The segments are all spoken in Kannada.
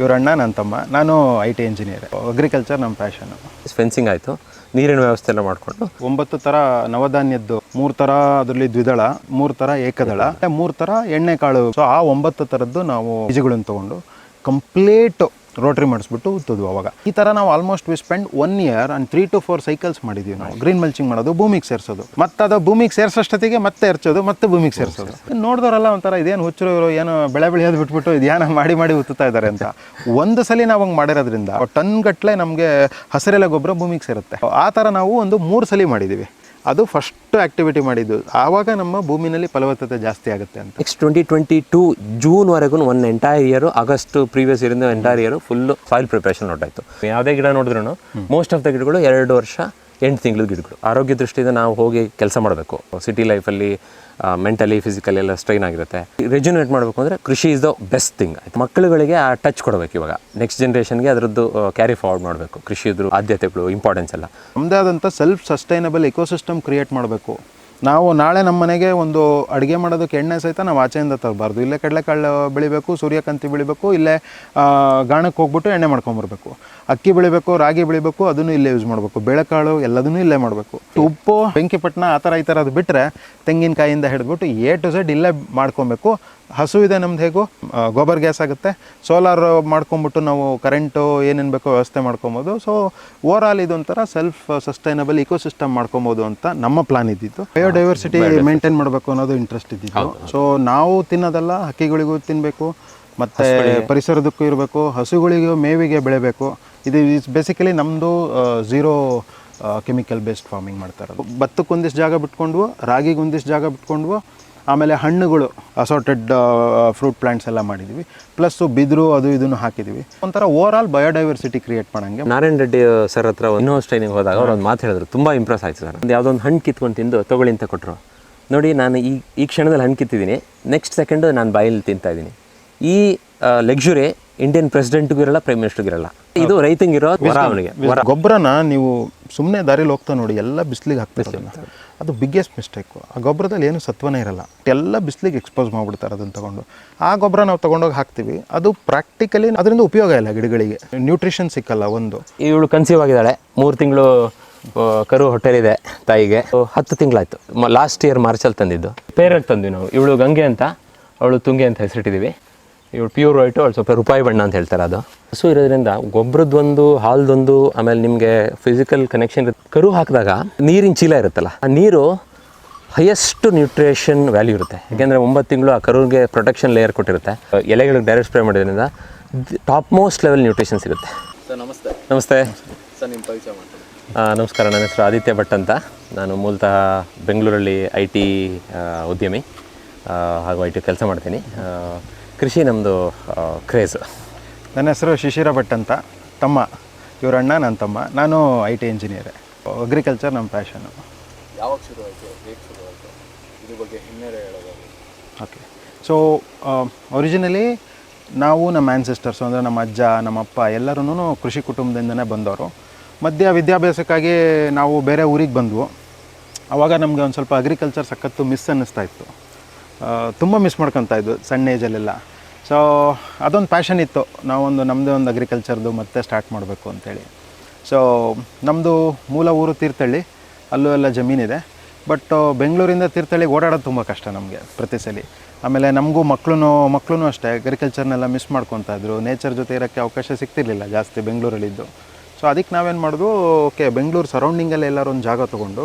ಇವ್ರ ಅಣ್ಣ ನನ್ನ ತಮ್ಮ. ನಾನು ಐ ಟಿ ಇಂಜಿನಿಯರ್ ಅಗ್ರಿಕಲ್ಚರ್ ನಮ್ಮ ಪ್ಯಾಷನ್ ಫೆನ್ಸಿಂಗ್ ಆಯಿತು. ನೀರಿನ ವ್ಯವಸ್ಥೆ ಎಲ್ಲ ಮಾಡಿಕೊಂಡು. ಒಂಬತ್ತು ಥರ ನವಧಾನ್ಯದ್ದು ಮೂರು ಥರ ಅದರಲ್ಲಿ ದ್ವಿದಳ ಮೂರು ಥರ ಏಕದಳ ಮೂರು ಥರ ಎಣ್ಣೆ ಕಾಳು. ಸೊ ಆ ಒಂಬತ್ತು ಥರದ್ದು ನಾವು ಬೀಜಗಳನ್ನು ತೊಗೊಂಡು ಕಂಪ್ಲೀಟ್ ರೋಟ್ರಿ ಮಾಡಿಸ್ಬಿಟ್ಟು ಉತ್ತದ್ವು ಅವಾಗ. ಈ ಥರ ನಾವು almost we spend one year and three to four cycles ಮಾಡಿದ್ದೀವಿ ನಾವು. ಗ್ರೀನ್ ಮಲ್ಚಿಂಗ್ ಮಾಡೋದು ಭೂಮಿಗೆ ಸೇರಿಸೋದು. ಮತ್ತೆ ಅದು ಭೂಮಿಗೆ ಸೇರಿಸೋಷ್ಟೊತ್ತಿಗೆ ಮತ್ತೆ ಎರ್ಚೋದು ಮತ್ತೆ ಭೂಮಿಗೆ ಸೇರಿಸೋದು. ನೋಡಿದವರೆಲ್ಲ ಒಂಥರ ಇದೇನು ಹುಚ್ಚರು ಇವರು ಏನು ಬೆಳೆ ಬೆಳೆಯೋದು ಬಿಟ್ಬಿಟ್ಟು ಇದೇನೋ ಮಾಡಿ ಮಾಡಿ ಉತ್ತುತ್ತಾ ಇದ್ದಾರೆ ಅಂತ. ಒಂದು ಸಲ ನಾವು ಹಂಗೆ ಮಾಡಿರೋದ್ರಿಂದ ಟನ್ ಗಟ್ಟಲೆ ನಮಗೆ ಹಸಿರೆಲೆ ಗೊಬ್ಬರ ಭೂಮಿಗೆ ಸೇರುತ್ತೆ. ಆ ಥರ ನಾವು ಒಂದು ಮೂರು ಸಲ ಮಾಡಿದ್ದೀವಿ ಅದು ಫಸ್ಟ್ ಆಕ್ಟಿವಿಟಿ ಮಾಡಿದ್ದು. ಆವಾಗ ನಮ್ಮ ಭೂಮಿನಲ್ಲಿ ಫಲವತ್ತತೆ ಜಾಸ್ತಿ ಆಗುತ್ತೆ ಅಂತ. ನೆಕ್ಸ್ಟ್ ಟ್ವೆಂಟಿ ಟ್ವೆಂಟಿ ಟೂ ಜೂನ್ವರೆಗೂ ಒಂದು entire year August previous ಇಯರಿಂದ entire year full soil preparation ಹೊರಟಾಯ್ತು ಯಾವುದೇ ಗಿಡ ನೋಡಿದ್ರು ಮೋಸ್ಟ್ ಆಫ್ ದ ಗಿಡಗಳು ಎರಡು ವರ್ಷ ಎಂಟು ತಿಂಗಳ ಗಿಡಗಳು ಆರೋಗ್ಯ ದೃಷ್ಟಿಯಿಂದ ನಾವು ಹೋಗಿ ಕೆಲಸ ಮಾಡಬೇಕು. ಸಿಟಿ ಲೈಫಲ್ಲಿ ಮೆಂಟಲಿ ಫಿಸಿಕಲಿ ಎಲ್ಲ ಸ್ಟ್ರೈನ್ ಆಗಿರುತ್ತೆ. ರೆಜ್ಯುನೇಟ್ ಮಾಡಬೇಕು ಅಂದರೆ ಕೃಷಿ ಇಸ್ ದ ಬೆಸ್ಟ್ ಥಿಂಗ್ ಮಕ್ಕಳುಗಳಿಗೆ ಆ ಟಚ್ ಕೊಡಬೇಕು ಇವಾಗ. ನೆಕ್ಸ್ಟ್ ಜನ್ರೇಷನ್ಗೆ ಅದರದ್ದು ಕ್ಯಾರಿ ಫಾರ್ವರ್ಡ್ ಮಾಡಬೇಕು. ಕೃಷಿಯದ್ರ ಆದ್ಯತೆಗಳು ಇಂಪಾರ್ಟೆನ್ಸ್ ಎಲ್ಲ. ನಮ್ಮದೇ ಆದಂಥ ಸೆಲ್ಫ್ ಸಸ್ಟೈನಬಲ್ ಇಕೋಸಿಸ್ಟಮ್ ಕ್ರಿಯೇಟ್ ಮಾಡಬೇಕು. ನಾವು ನಾಳೆ ನಮ್ಮ ಮನೆಗೆ ಒಂದು ಅಡುಗೆ ಮಾಡೋದಕ್ಕೆ ಎಣ್ಣೆ ಸಹಿತ ನಾವು ಆಚೆಯಿಂದ ತರಬಾರ್ದು. ಇಲ್ಲೇ ಕಡಲೆಕಾಳು ಬೆಳಿಬೇಕು, ಸೂರ್ಯಕಾಂತಿ ಬೆಳಿಬೇಕು, ಇಲ್ಲೇ ಗಾಣಕ್ಕೆ ಹೋಗ್ಬಿಟ್ಟು ಎಣ್ಣೆ ಮಾಡ್ಕೊಂಬರ್ಬೇಕು. ಅಕ್ಕಿ ಬೆಳಿಬೇಕು ರಾಗಿ ಬೆಳಿಬೇಕು ಅದನ್ನು ಇಲ್ಲೇ ಯೂಸ್ ಮಾಡಬೇಕು. ಬೇಳೆಕಾಳು ಎಲ್ಲದನ್ನೂ ಇಲ್ಲೇ ಮಾಡಬೇಕು. ಉಪ್ಪು ಬೆಂಕಿಪಟ್ಟಣ ಆ ಥರ ಈ ಥರ ಅದು ಬಿಟ್ಟರೆ ತೆಂಗಿನಕಾಯಿಂದ ಹಿಡಿದ್ಬಿಟ್ಟು ಎ ಟು ಝೆಡ್ ಇಲ್ಲೇ ಮಾಡ್ಕೊಬೇಕು. ಹಸು ಇದೆ ನಮ್ದು ಹೇಗೂ ಗೋಬರ್ ಗ್ಯಾಸ್ ಆಗುತ್ತೆ. ಸೋಲಾರ್ ಮಾಡ್ಕೊಂಬಿಟ್ಟು ನಾವು ಕರೆಂಟು ಏನೇನು ಬೇಕೋ ವ್ಯವಸ್ಥೆ ಮಾಡ್ಕೊಬೋದು. ಸೊ ಓವರ್ ಆಲ್ ಇದೊಂಥರ ಸೆಲ್ಫ್ ಸಸ್ಟೈನಬಲ್ ಇಕೋಸಿಸ್ಟಮ್ ಮಾಡ್ಕೊಬೋದು ಅಂತ ನಮ್ಮ ಪ್ಲಾನ್ ಇದ್ದಿತ್ತು ಬಯೋಡೈವರ್ಸಿಟಿ ಮೇಂಟೈನ್ ಮಾಡಬೇಕು ಅನ್ನೋದು ಇಂಟ್ರೆಸ್ಟ್ ಇದ್ದಿತ್ತು ಸೊ ನಾವು ತಿನ್ನೋದಲ್ಲ ಹಕ್ಕಿಗಳಿಗೂ ತಿನ್ನಬೇಕು ಮತ್ತು ಪರಿಸರದಕ್ಕೂ ಇರಬೇಕು ಹಸುಗಳಿಗೂ ಮೇವಿಗೆ ಬೆಳೆಬೇಕು. ಇದು ಇಸ್ ಬೇಸಿಕಲಿ ನಮ್ಮದು ಝೀರೋ ಕೆಮಿಕಲ್ ಬೇಸ್ಡ್ ಫಾರ್ಮಿಂಗ್ ಮಾಡ್ತಾರೆ ಭತ್ತಕ್ಕೆ ಒಂದಿಷ್ಟು ಜಾಗ ಬಿಟ್ಕೊಂಡ್ವು, ರಾಗಿಗೆ ಒಂದಿಷ್ಟು ಜಾಗ ಬಿಟ್ಕೊಂಡ್ವು, ಆಮೇಲೆ ಹಣ್ಣುಗಳು ಅಸಾರ್ಟೆಡ್ ಫ್ರೂಟ್ ಪ್ಲಾಂಟ್ಸ್ ಎಲ್ಲ ಮಾಡಿದ್ದೀವಿ ಪ್ಲಸ್ಸು ಬಿದಿರು, ಅದು ಇದನ್ನು ಹಾಕಿದ್ವಿ. ಒಂಥರ ಓವರ್ ಆಲ್ ಬಯೋಡೈವರ್ಸಿಟಿ ಕ್ರಿಯೇಟ್ ಮಾಡಂಗೆ. ನಾರಾಯಣ ರೆಡ್ಡಿ ಸರ್ ಹತ್ರ ಇನ್ನೋಸ್ ಟ್ರೈನಿಂಗ್ ಹೋದಾಗ ಅವ್ರು ಒಂದು ಮಾತು ಹೇಳಿದ್ರು. ತುಂಬ ಇಂಪ್ರೆಸ್ ಆಯ್ತು ಸರ್. ಒಂದು ಯಾವುದೋ ಒಂದು ಹಣ್ಣು ಕಿತ್ಕೊಂಡು ತಿಂದು ತಗೊಳ್ಳಿ ಅಂತ ಕೊಟ್ಟರು ನೋಡಿ, ನಾನು ಈ ಈ ಕ್ಷಣದಲ್ಲಿ ಹಣ್ಣು ಕಿತ್ತಿದ್ದೀನಿ. ನೆಕ್ಸ್ಟ್ ಸೆಕೆಂಡು ನಾನು ಬಾಯಲ್ಲಿ ತಿಂತಾ ಇದ್ದೀನಿ. ಈ ಲಕ್ಸುರಿ ಇಂಡಿಯನ್ ಪ್ರೆಸಿಡೆಂಟ್ಗೂ ಇರಲ್ಲ ಪ್ರೈಮ್ ಮಿನಿಸ್ಟರ್ಗೂ ಇರಲ್ಲ. ಇದು ರೈತಂಗಿರೋ ವರ ಅವನಿಗೆ ವರ ಗೊಬ್ಬರನ ನೀವು ಸುಮ್ಮನೆ ದಾರಿಲಿ ಹೋಗ್ತಾ ನೋಡಿ ಎಲ್ಲ ಬಿಸಿಲಿಗೆ ಹಾಕ್ತಿರ್ತೀವಿ ಅದು ಬಿಗ್ಗೆಸ್ಟ್ ಮಿಸ್ಟೇಕು ಆ ಗೊಬ್ಬರದಲ್ಲಿ ಏನು ಸತ್ವನೇ ಇರಲ್ಲ. ಎಲ್ಲ ಬಿಸಿಲಿಗೆ ಎಕ್ಸ್ಪೋಸ್ ಮಾಡಿಬಿಡ್ತಾರೆ ಅದನ್ನು ತಗೊಂಡು. ಆ ಗೊಬ್ಬರ ನಾವು ತಗೊಂಡೋಗಿ ಹಾಕ್ತೀವಿ. ಅದು ಪ್ರಾಕ್ಟಿಕಲಿ ಅದರಿಂದ ಉಪಯೋಗ ಇಲ್ಲ ಗಿಡಗಳಿಗೆ. ನ್ಯೂಟ್ರಿಷನ್ ಸಿಕ್ಕಲ್ಲ ಒಂದು. ಇವಳು ಕನ್ಸೀವ್ ಆಗಿದ್ದಾಳೆ. ಮೂರು ತಿಂಗಳು ಕರು ಹೊಟ್ಟೆಲಿದೆ ತಾಯಿಗೆ. ಹತ್ತು ತಿಂಗಳಾಯ್ತು. ಲಾಸ್ಟ್ ಇಯರ್ ಮಾರ್ಚಲ್ಲಿ ತಂದಿದ್ದು. ಪೇರಾಗಿ ತಂದ್ವಿ ನಾವು. ಇವಳು ಗಂಗೆ ಅಂತ ಅವಳು ತುಂಗೆ ಅಂತ ಹೆಸರಿಟ್ಟಿದ್ದೀವಿ. ಇವಳು ಪ್ಯೂರ್ ವೈಟು ಅಲ್ಲಿ ಸ್ವಲ್ಪ ರೂಪಾಯಿ ಬಣ್ಣ ಅಂತ ಹೇಳ್ತಾರೆ ಅದು. ಹಸು ಇರೋದ್ರಿಂದ ಗೊಬ್ಬರದೊಂದು ಹಾಲ್ದೊಂದು ಆಮೇಲೆ ನಿಮಗೆ ಫಿಸಿಕಲ್ ಕನೆಕ್ಷನ್ ಇರುತ್ತೆ. ಕರು ಹಾಕಿದಾಗ ನೀರಿನ ಚೀಲ ಇರುತ್ತಲ್ಲ ಆ ನೀರು ಹೈಯೆಸ್ಟ್ ನ್ಯೂಟ್ರಿಷನ್ ವ್ಯಾಲ್ಯೂ ಇರುತ್ತೆ. ಯಾಕೆಂದರೆ ಒಂಬತ್ತು ತಿಂಗಳು ಆ ಕರುಗೆ ಪ್ರೊಟೆಕ್ಷನ್ ಲೇಯರ್ ಕೊಟ್ಟಿರುತ್ತೆ. ಎಲೆಗಳಿಗೆ ಡೈರೆಕ್ಟ್ ಸ್ಪ್ರೇ ಮಾಡೋದ್ರಿಂದ ಟಾಪ್ ಮೋಸ್ಟ್ ಲೆವೆಲ್ ನ್ಯೂಟ್ರಿಷನ್ ಸಿಗುತ್ತೆ. ನಮಸ್ತೆ. ನಮಸ್ತೆ. ಸರ್ ನಿಮ್ಮ ಪರಿಚಯ ಮಾಡ್ತೀನಿ. ಆ, ನಮಸ್ಕಾರ. ನನ್ನ ಹೆಸರು ಆದಿತ್ಯ ಭಟ್ ಅಂತ. ನಾನು ಮೂಲತಃ ಬೆಂಗಳೂರಲ್ಲಿ ಐ ಟಿ ಉದ್ಯಮಿ ಹಾಗೂ ಐ ಟಿ ಕೆಲಸ ಮಾಡ್ತೀನಿ. ಕೃಷಿ ನಮ್ಮದು ಕ್ರೇಜ್. ನನ್ನ ಹೆಸರು ಶಿಶಿರ ಭಟ್ ಅಂತ. ತಮ್ಮ ಇವರಣ್ಣ ಅಣ್ಣ ನನ್ನ ತಮ್ಮ. ನಾನು ಐ ಟಿ ಇಂಜಿನಿಯರ್ ಅಗ್ರಿಕಲ್ಚರ್ ನಮ್ಮ ಪ್ಯಾಷನು ಯಾವಾಗ ಶುರು ಆಯಿತು? ಹೇಗೆ ಶುರು ಆಯಿತು? ಇದ್ರ ಬಗ್ಗೆ ಹಿನ್ನೆಲೆ ಓಕೆ ಸೊ ಒರಿಜಿನಲಿ ನಾವು ನಮ್ಮ ಆ್ಯನ್ಸಿಸ್ಟರ್ಸು ಅಂದರೆ ನಮ್ಮ ಅಜ್ಜ ನಮ್ಮ ಅಪ್ಪ ಎಲ್ಲರೂ ಕೃಷಿ ಕುಟುಂಬದಿಂದನೇ ಬಂದವರು. ಮಧ್ಯ ವಿದ್ಯಾಭ್ಯಾಸಕ್ಕಾಗಿ ನಾವು ಬೇರೆ ಊರಿಗೆ ಬಂದವು. ಆವಾಗ ನಮಗೆ ಒಂದು ಸ್ವಲ್ಪ ಅಗ್ರಿಕಲ್ಚರ್ ಸಖತ್ತು ಮಿಸ್ ಅನ್ನಿಸ್ತಾ ಇತ್ತು. ತುಂಬ ಮಿಸ್ ಮಾಡ್ಕೊತಾ ಇದ್ವು ಸಣ್ಣ ಏಜಲ್ಲೆಲ್ಲ ಸೊ ಅದೊಂದು ಪ್ಯಾಷನ್ ಇತ್ತು. ನಾವೊಂದು ನಮ್ಮದೇ ಒಂದು ಅಗ್ರಿಕಲ್ಚರ್ದು ಮತ್ತೆ ಸ್ಟಾರ್ಟ್ ಮಾಡಬೇಕು ಅಂತೇಳಿ. ಸೊ ನಮ್ಮದು ಮೂಲ ಊರು ತೀರ್ಥಹಳ್ಳಿ. ಅಲ್ಲೂ ಎಲ್ಲ ಜಮೀನಿದೆ ಬಟ್ ಬೆಂಗಳೂರಿಂದ ತೀರ್ಥಹಳ್ಳಿಗೆ ಓಡಾಡೋದು ತುಂಬ ಕಷ್ಟ ನಮಗೆ ಪ್ರತಿ ಸಲ. ಆಮೇಲೆ ನಮಗೂ ಮಕ್ಕಳು ಮಕ್ಕಳು ಅಷ್ಟೇ ಅಗ್ರಿಕಲ್ಚರ್ನೆಲ್ಲ ಮಿಸ್ ಮಾಡ್ಕೊತಾ ಇದ್ರು. ನೇಚರ್ ಜೊತೆ ಇರೋಕ್ಕೆ ಅವಕಾಶ ಸಿಗ್ತಿರ್ಲಿಲ್ಲ ಜಾಸ್ತಿ ಬೆಂಗಳೂರಲ್ಲಿದ್ದು. ಸೊ ಅದಕ್ಕೆ ನಾವೇನು ಮಾಡೋದು, ಓಕೆ, ಬೆಂಗಳೂರು ಸರೌಂಡಿಂಗಲ್ಲಿ ಎಲ್ಲರೂ ಒಂದು ಜಾಗ ತೊಗೊಂಡು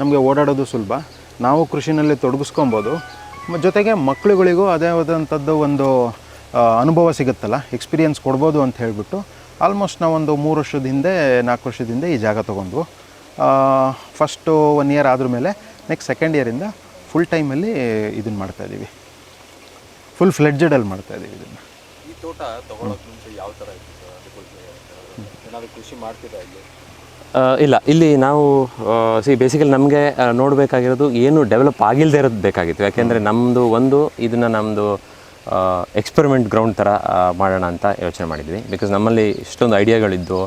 ನಮಗೆ ಓಡಾಡೋದು ಸುಲಭ. ನಾವು ಕೃಷಿನಲ್ಲಿ ತೊಡಗಿಸ್ಕೊಬೋದು. ಜೊತೆಗೆ ಮಕ್ಕಳುಗಳಿಗೂ ಅದೇ ಆದಂಥದ್ದು ಒಂದು ಅನುಭವ ಸಿಗುತ್ತಲ್ಲ? ಎಕ್ಸ್ಪೀರಿಯನ್ಸ್ ಕೊಡ್ಬೋದು ಅಂತ ಹೇಳಿಬಿಟ್ಟು ಆಲ್ಮೋಸ್ಟ್ ನಾವೊಂದು ಮೂರು ವರ್ಷದ ಹಿಂದೆ, ನಾಲ್ಕು ವರ್ಷದ ಹಿಂದೆ ಈ ಜಾಗ ತೊಗೊಂಡ್ವು. ಫಸ್ಟು ಒನ್ ಇಯರ್ ಆದ್ರ ಮೇಲೆ ನೆಕ್ಸ್ಟ್ ಸೆಕೆಂಡ್ ಇಯರಿಂದ ಫುಲ್ ಟೈಮಲ್ಲಿ ಇದನ್ನು ಮಾಡ್ತಾಯಿದ್ದೀವಿ ಫುಲ್ ಫ್ಲೆಡ್ಜಡಲ್ಲಿ ಮಾಡ್ತಾಯಿದ್ದೀವಿ ಇದನ್ನು. ಈ ತೋಟ ಯಾವ ಥರ ಇತ್ತು ಕೃಷಿ ಮಾಡ್ತಿದ್ದ ಇಲ್ಲಿ, ಇಲ್ಲ ನಾವು ಸಿ ಬೇಸಿಕಲಿ ನಮಗೆ ನೋಡಬೇಕಾಗಿರೋದು ಏನು ಡೆವಲಪ್ ಆಗಿಲ್ಲದೆ ಇರೋದು ಬೇಕಾಗಿತ್ತು. ಯಾಕೆಂದರೆ ನಮ್ಮದು ಒಂದು, ಇದನ್ನು ನಮ್ಮದು ಎಕ್ಸ್ಪೆರಿಮೆಂಟ್ ಗ್ರೌಂಡ್ ಥರ ಮಾಡೋಣ ಅಂತ ಯೋಚನೆ ಮಾಡಿದ್ವಿ. ಬಿಕಾಸ್ ನಮ್ಮಲ್ಲಿ ಇಷ್ಟೊಂದು ಐಡಿಯಾಗಳಿದ್ದು